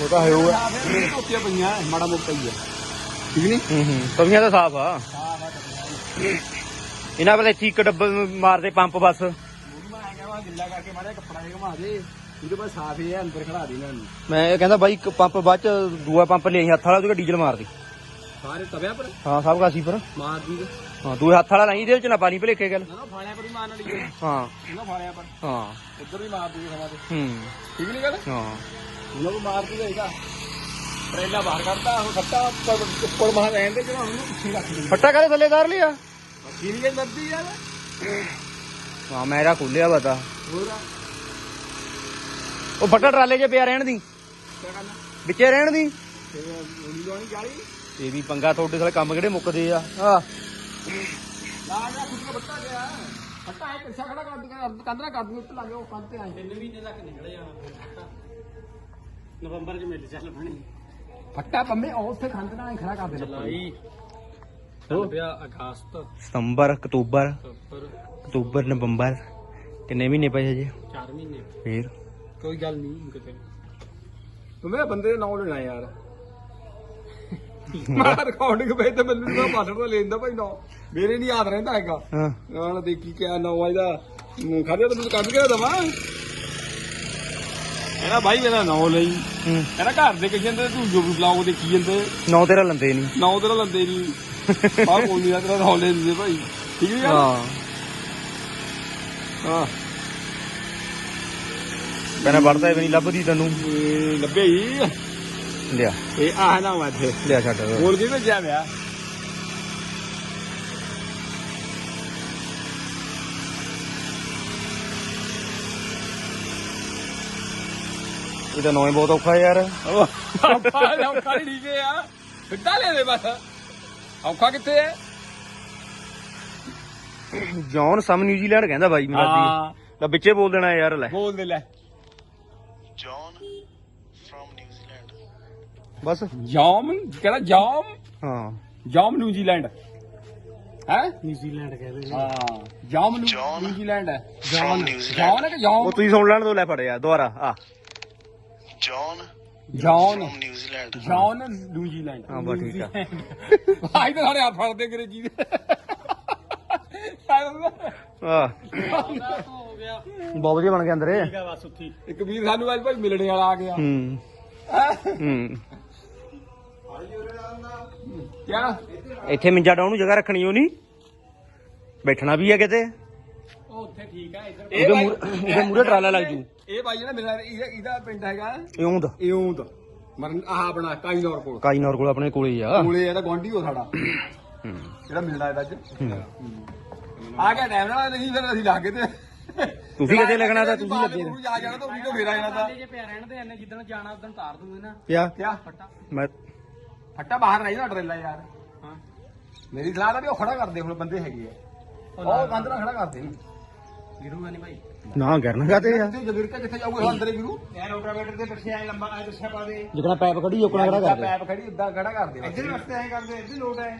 ਉਹ ਤਾਂ ਹੈ ਉਹ ਆ। ਫਿਰ ਟੋਪੀਆਂ ਪਈਆਂ ਮਾੜਾ ਮੋਟਾ ਹੀ ਹੈ ਠੀਕ ਨਹੀਂ ਹੂੰ ਹੂੰ। ਤਵੀਆਂ ਤਾਂ ਸਾਫ਼ ਆ। ਇਹਨਾਂ ਪਰ ਇੱਥੇ ਇੱਕ ਡੱਬਾ ਮਾਰਦੇ ਪੰਪ ਬਸ। ਮੈਂ ਕਿਹਾ ਵਾ ਗਿੱਲਾ ਕਰਕੇ ਮਾੜਾ ਜਿਹਾ ਕੱਪੜਾ ਜਿਹਾ ਘਮਾ ਦੇ ਇਹਦੇ ਬਾਅਦ ਸਾਫ਼ ਹੀ ਹੈ ਅੰਦਰ ਖੜਾ ਦੇ ਇਹਨਾਂ ਨੂੰ ਮੈਂ ਇਹ ਕਹਿੰਦਾ ਬਾਈ ਇੱਕ ਪੰਪ ਬਾਅਦ ਚ ਦੂਆ ਪੰਪ ਲਿਆਈ ਹੱਥ ਵਾਲਾ ਉਹਦੇ ਡੀਜ਼ਲ ਮਾਰਦੀ। ਸਾਰੇ ਤਵਿਆਂ ਪਰ? ਹਾਂ ਸਭ ਕਾਸੀ ਪਰ। ਮਾਰ ਦੀ ਹਾਂ ਦੂਏ ਹੱਥ ਵਾਲਾ ਨਹੀਂ ਇਹਦੇ ਚ ਨਾ ਪਾਣੀ ਭਲੇਖੇ ਗੱਲ। ਨਾ ਫਾੜਿਆਂ ਪਰ ਮਾਰਨ ਵਾਲੀ ਹੈ। ਹਾਂ। ਉਹਨਾਂ ਫਾੜਿਆਂ ਪਰ। ਹਾਂ। ਉੱਧਰ ਵੀ ਮਾਰ ਦੂਗੇ ਸਮਾਂ ਤੇ ਹੂੰ। ਠੀਕ ਨਹੀਂ ਗੱਲ? ਹਾਂ। ਉਹਨਾਂ ਨੂੰ ਮਾਰ ਦੂਗਾ ਇਹਦਾ ਟਰੇਲਾ ਬਾਹਰ ਉੱਪਰ ਉੱਪਰ ਜਿਹੜਾ ਉਹਨੂੰ ਪਿੱਛੇ ਰੱਖ ਫੱਟਾ ਕਾਲੇ ਥੱਲੇ ਕਰ ਲਿਆ? ਹਾਂ ਮੇਰਾ ਖੁੱਲਿਆ ਬਤਾ ਹੋਰ ਉਹ ਫੱਟਾ ਟਰਾਲੇ 'ਚ ਪਿਆ ਰਹਿਣ ਦੀ। ਕੀ ਕਰਨਾ? ਵਿੱਚੇ ਰਹਿਣ ਦੀ। ਲੋਣੀ ਇਹ ਵੀ ਪੰਗਾ ਤੁਹਾਡੇ ਸਾਲੇ ਕੰਮ ਕਿਹੜੇ ਮੁੱਕਦੇ ਆ। ਆ ਲਾ ਜਾ ਖੁਦ ਕੋ ਬੱਟਾ ਗਿਆ। ਬੱਟਾ ਹੈ ਕਿੱਸਾ ਖੜਾ ਕਰ ਦੂਗਾ ਕੰਦਰਾ ਕਰ ਦੂਗਾ ਉੱਤੇ ਲੱਗੇ ਉਹ ਕੰਨ ਤੇ ਆਏ ਤਿੰਨ ਮਹੀਨੇ ਤੱਕ ਨਿਕਲੇ ਜਾਣਾ ਨਵੰਬਰ 'ਚ ਮਿਲ ਚੱਲ ਪਣੀ ਫੱਟਾ ਪੰਮੇ ਉਸ ਤੇ ਖੰਡ ਨਾਲ ਹੀ ਖੜਾ ਕਰ ਦੇਣਾ। ਹੋ ਪਿਆ ਅਗਸਤ। ਸਤੰਬਰ ਅਕਤੂਬਰ ਸਤੰਬਰ ਅਕਤੂਬਰ ਨਵੰਬਰ। ਕਿੰਨੇ ਮਹੀਨੇ ਪਏ ਹਜੇ? 4 ਮਹੀਨੇ। ਫੇਰ? ਕੋਈ ਗੱਲ ਨਹੀਂ ਕਿਤੇ ਤੁਮੇ ਬੰਦੇ ਦੇ ਨਾਂ ਲੈਣਾ ਯਾਰ। ਮੈਂ ਰਿਕਾਰਡਿੰਗ ਵੇ ਤੇ ਮੈਨੂੰ ਨਾ ਪਾਸਵਰਡ ਤਾਂ ਲੈਂਦਾ ਭਾਈ ਨਾ। ਮੇਰੇ ਨਹੀਂ ਯਾਦ ਰਹਿੰਦਾ ਹੈਗਾ। ਹਾਂ। ਨਾਲ ਦੇਖੀ ਕਿਆ ਨਾਂ ਇਹਦਾ ਖਾਦੇ ਤੈਨੂੰ ਕੱਢ ਕੇ ਦਵਾ। ਇਹਦਾ ਭਾਈ ਮੇਰਾ ਨਾਂ ਲਈ ਹੂੰ। ਕਹਿੰਦਾ ਘਰ ਦੇ ਕਹੀ ਜਾਂਦੇ ਤੂੰ ਜੋ ਬਲੌਗ ਦੇਖੀ ਜਾਂਦੇ ਨੌ ਤੇਰਾ ਲੰਦੇ ਨਹੀਂ ਨਾਂ ਤੇਰਾ ਲੰਦੇ ਨਹੀਂ ਆਹ ਕੋਈ ਨਹੀਂ ਤੇਰਾ ਨਾਂ ਲੈ ਦਿੰਦੇ ਭਾਈ ਠੀਕ ਹੈ ਯਾਰ ਹਾਂ ਹਾਂ ਕਹਿੰਦਾ ਵੜਦਾ ਵੀ ਨਹੀਂ ਲੱਭਦੀ ਤੈਨੂੰ ਇਹ ਲੱਭੇ ਹੀ ਲਿਆ ਇਹ ਆਹ ਨਾ ਵਾ ਇੱਥੇ ਲਿਆ ਛੱਡ ਬੋਲ ਕੇ ਭੇਜਿਆ ਵਿਆ ਇਹ ਤਾਂ ਨੌਵੇਂ ਬਹੁਤ ਔਖਾ ਯਾਰ ਔਖਾ ਔਖਾ ਨਹੀਂ ਠੀਕ ਹੈ ਆ ਫਿੱਟਾ ਲੈ ਦੇ ਬਸ ਔਖਾ ਕਿੱਥੇ ਹੈ ਜੌਨ ਸਮ ਨਿਊਜ਼ੀਲੈਂਡ ਕਹਿੰਦਾ ਬਾਈ ਮੇਰਾ ਹਾਂ। ਦੀ ਲੈ ਵਿੱਚੇ ਬੋਲ ਦੇਣਾ ਯਾਰ ਲੈ। ਬੋਲ ਦੇ ਲੈ। ਬਸ। ਜੌਮ ਕਹਿੰਦਾ ਜੌਮ ਹਾਂ। ਜੌਮ ਨਿਊਜ਼ੀਲੈਂਡ। ਹੈ? ਨਿਊਜ਼ੀਲੈਂਡ ਕਹਿੰਦੇ ਹਾਂ। ਜੌਮ ਨਿਊ- ਨਿਊਜ਼ੀਲੈਂਡ। ਹੈ ਜੌਨ ਜੌਨ ਹੈ ਕਿ ਉਹ ਜੌਮ ਤੁਸੀਂ ਸੁਣ ਲੈਣ ਦੋ ਲੈ ਫੜਿਆ ਦੁਬਾਰਾ ਆ। ਜੌਨ ਨਿਊਜ਼ੀਲੈਂਡ ਜੌਨ ਨਿਊਜ਼ੀਲੈਂਡ ਹਾਂ ਬਸ ਠੀਕ ਆ। ਆਈ ਤਾਂ ਸਾਡੇ ਹੱਥ ਫੜਦੇ ਅੰਗਰੇਜ਼ੀ ਦੇ। ਆ ਹੋ ਗਿਆ ਬਹੁਤ ਵਧੀਆ ਬਣ ਗਿਆ ਅੰਦਰੇ। ਠੀਕ ਆ ਬਸ ਉੱਥੀ ਇੱਕ ਵੀਰ ਸਾਨੂੰ ਅੱਜ ਭਾਈ ਮਿਲਣੇ ਵਾਲਾ ਆ ਗਿਆ। ਹੂੰ। ਹੂੰ। ਕਿਆ? ਇੱਥੇ ਮਿੰਜਾ ਡਾਉਣ ਨੂੰ ਜਗ੍ਹਾ ਰੱਖਣੀ ਉਹ ਨਹੀਂ। ਬੈਠਣਾ ਵੀ ਹੈ ਕਿਤੇ। ਉਹ ਉੱਥੇ ਠੀਕ ਆ ਇੱਧਰ ਇਹਦੇ ਮੂਹਰੇ ਇਹਦੇ ਮੂਹਰੇ ਟਰਾਲਾ ਲੱਗ ਜੂ। ਇਹ ਭਾਈ ਜਿਹੜਾ ਮੇਰਾ ਇਹਦਾ ਇਹਦਾ ਪਿੰਡ ਹੈਗਾ ਇਉਂ ਦਾ ਇਉਂਦ। ਮਰਨ ਆਹ ਆਪਣਾ ਕਾਈਨੌਰ ਕੋਲ। ਕਾਈਨੌਰ ਕੋਲ ਆਪਣੇ ਕੋਲੇ ਹੀ ਆ। ਕੋਲੇ ਇਹਦਾ ਗਵਾਂਢੀ ਹੋ ਸਾਡਾ। ਹੂੰ। ਜਿਹੜਾ ਮਿਲਦਾ ਇਹਦਾ ਅੱਜ। ਹੂੰ। ਆ ਗਿਆ ਟਾਈਮ ਨਾਲ ਨਹੀਂ ਫਿਰ ਅਸੀਂ ਲਾਗੇ ਤੇ। ਤੁਸੀਂ ਕਿੱਥੇ ਲੱਗਣਾ ਤਾਂ? ਤੁਸੀਂ ਲੱਗੇ ਲੱਗੇ ਆ ਜਾਣਾ ਤਾਂ ਉਹੀ ਤੋਂ ਫੇਰ ਆ ਜਾਣਾ ਤਾਂ। ਜੇ ਪਿਆ ਰਹਿਣ ਦੇ ਐਨੇ ਜਿੱਦਣ ਜਾਣਾ ਉਦੋਂ ਤਾਰ ਦੂੰਗੇ ਨਾ। ਕਿਆ? ਕਿਆ? ਫੱਟਾ। ਮੈਂ ਫੱਟਾ ਬਾਹਰ ਰਹਿ ਜਾਣਾ ਟਰੇਲਾ ਯਾਰ। ਹਾਂ। ਮੇਰੀ ਸਲਾਹ ਤਾਂ ਵੀ ਉਹ ਖੜਾ ਕਰਦੇ ਹੁਣ ਬੰਦੇ ਹੈਗੇ ਆ। ਉਹ ਕੰਧ ਨਾਲ ਖੜਾ ਕਰਦੇ ਨੇ ਗਿਰੂਗਾ ਨਹੀਂ ਭਾਈ। ਨਾ ਕਰਨਾ ਕਾਤੇ ਆ? ਤੇ ਜਗਿਰ ਕੇ ਜਿੱਥੇ ਜਾਊਗਾ ਅੰਦਰ ਹੀ ਵੀਰੂ ਯਾਰ ਰੋਟਾਵੇਟਰ ਦੇ ਪਿੱਛੇ ਐ ਲੰਬਾ ਐ ਪਿੱਛੇ ਪਾ ਦੇ। ਜਿਕਣਾ ਪੈਪ ਖੜੀ ਓਕਣਾ ਖੜਾ ਕਰਦੇ। ਪੈਪ ਖੜੀ ਉਦਾਂ ਖੜਾ ਕਰਦੇ ਬਸ। ਰਸਤੇ ਐ ਕਰਦੇ ਇੱਧਰ ਲੋਟ ਐ।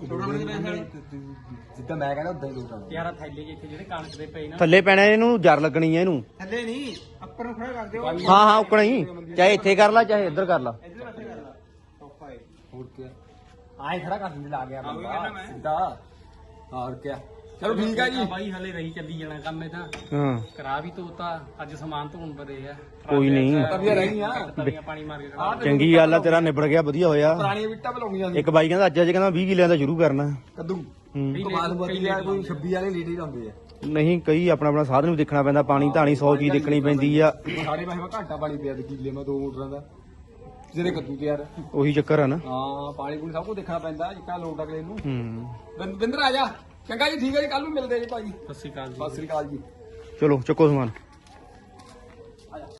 ਜਿੱਦਾਂ ਮੈਂ ਕਹਿੰਦਾ ਉਦਾਂ ਹੀ ਲੋਟਾ ਯਾਰ ਆਹ ਥੈਲੇ ਜਿੱਥੇ ਜਿਹੜੇ ਕਣਕ ਦੇ ਪਏ ਨਾ। ਥੱਲੇ ਪੈਣਾ ਇਹਨੂੰ ਜਰ ਲੱਗਣੀ ਹੈ ਇਹਨੂੰ। ਥੱਲੇ ਨਹੀਂ ਉੱਪਰ ਨੂੰ ਖੜਾ ਕਰ ਦਿਓ। ਹਾਂ ਹਾਂ ਓਕਣਾ ਹੀ। ਚਾਹੇ ਇੱਥੇ ਕਰ ਲਾ ਚਾਹੇ ਇੱਧਰ ਕਰ ਲਾ। ਇੱਧਰ ਰੱਖੇ ਕਰ ਲਾ। ਹੋਰ ਕੀ ਆਏ ਖੜਾ ਕਰ ਦਿੰਦੇ ਲਾ ਗਿਆ ਮੈਂ। ਸਿੱਧਾ। ਹੋਰ ਕੀ ਚਲੋ ਠੀਕ ਆ ਜੀ। ਬਾਈ ਹਲੇ ਰਹੀ ਚੱਲੀ ਜਾਣਾ ਕੰਮ ਇਹ ਤਾਂ। ਹਾਂ। ਕਰਾ ਵੀ ਤੋਤਾ ਅੱਜ ਸਮਾਨ ਧੋਣ ਪਰੇ ਆ। ਕੋਈ ਨਹੀਂ। ਤਵੀਆਂ ਰਹੀਆਂ ਤਵੀਆਂ ਪਾਣੀ ਮਾਰ ਕੇ ਖੜਾ। ਚੰਗੀ ਗੱਲ ਆ ਤੇਰਾ ਨਿਬੜ ਗਿਆ ਵਧੀਆ ਹੋਇਆ। ਪੁਰਾਣੀਆਂ ਵਿਟਾਂ ਬਲਾਉਣੀਆਂ ਸੀ। ਇੱਕ ਬਾਈ ਕਹਿੰਦਾ ਅੱਜ ਅੱਜ ਕਹਿੰਦਾ 20 ਕਿਲਿਆਂ ਦਾ ਸ਼ੁਰੂ ਕਰਨਾ। ਕੱਦੂ। ਹੂੰ। ਕਮਾਲ ਬਦਲੀ ਆ ਕੋਈ 26 ਵਾਲੇ ਲੀਟਰ ਹੀ ਲਾਉਂਦੇ ਆ। ਨਹੀਂ ਕਈ ਆਪਣਾ ਆਪਣਾ ਸਾਧਨ ਵੀ ਦੇਖਣਾ ਪੈਂਦਾ ਪਾਣੀ ਧਾਣੀ 100 ਚੀਜ਼ ਦੇਖਣੀ ਪੈਂਦੀ ਆ। ਸਾਡੇ ਪਾਸੇ ਮੈਂ ਘਾਟਾ ਪਾਣੀ ਪਿਆ ਤੇ ਕਿੱਲੇ ਮੈਂ ਦੋ ਮੋਟਰਾਂ ਦਾ। ਜਿਹੜੇ ਕੱਦੂ ਤੇ ਯਾਰ ਉਹੀ ਚੱਕਰ ਆ ਨਾ। ਹਾਂ ਪਾਣੀ ਪੂਣੀ ਸਭ ਕੁਝ ਦੇਖਣਾ ਪੈਂਦਾ ਜਿੱਕਾ ਲੋਟ ਅਗਲੇ ਨੂੰ। ਹੂੰ। ਬਿੰਦਰ ਆ ਜਾ। ਚੰਗਾ ਜੀ ਠੀਕ ਹੈ ਜੀ ਕੱਲ ਨੂੰ ਮਿਲਦੇ ਜੀ ਭਾਜੀ। ਸਤਿ ਸ਼੍ਰੀ ਅਕਾਲ ਜੀ। ਸਤਿ ਸ੍ਰੀ ਅਕਾਲ ਜੀ। ਚਲੋ ਚੱਕੋ ਸਮਾਨ।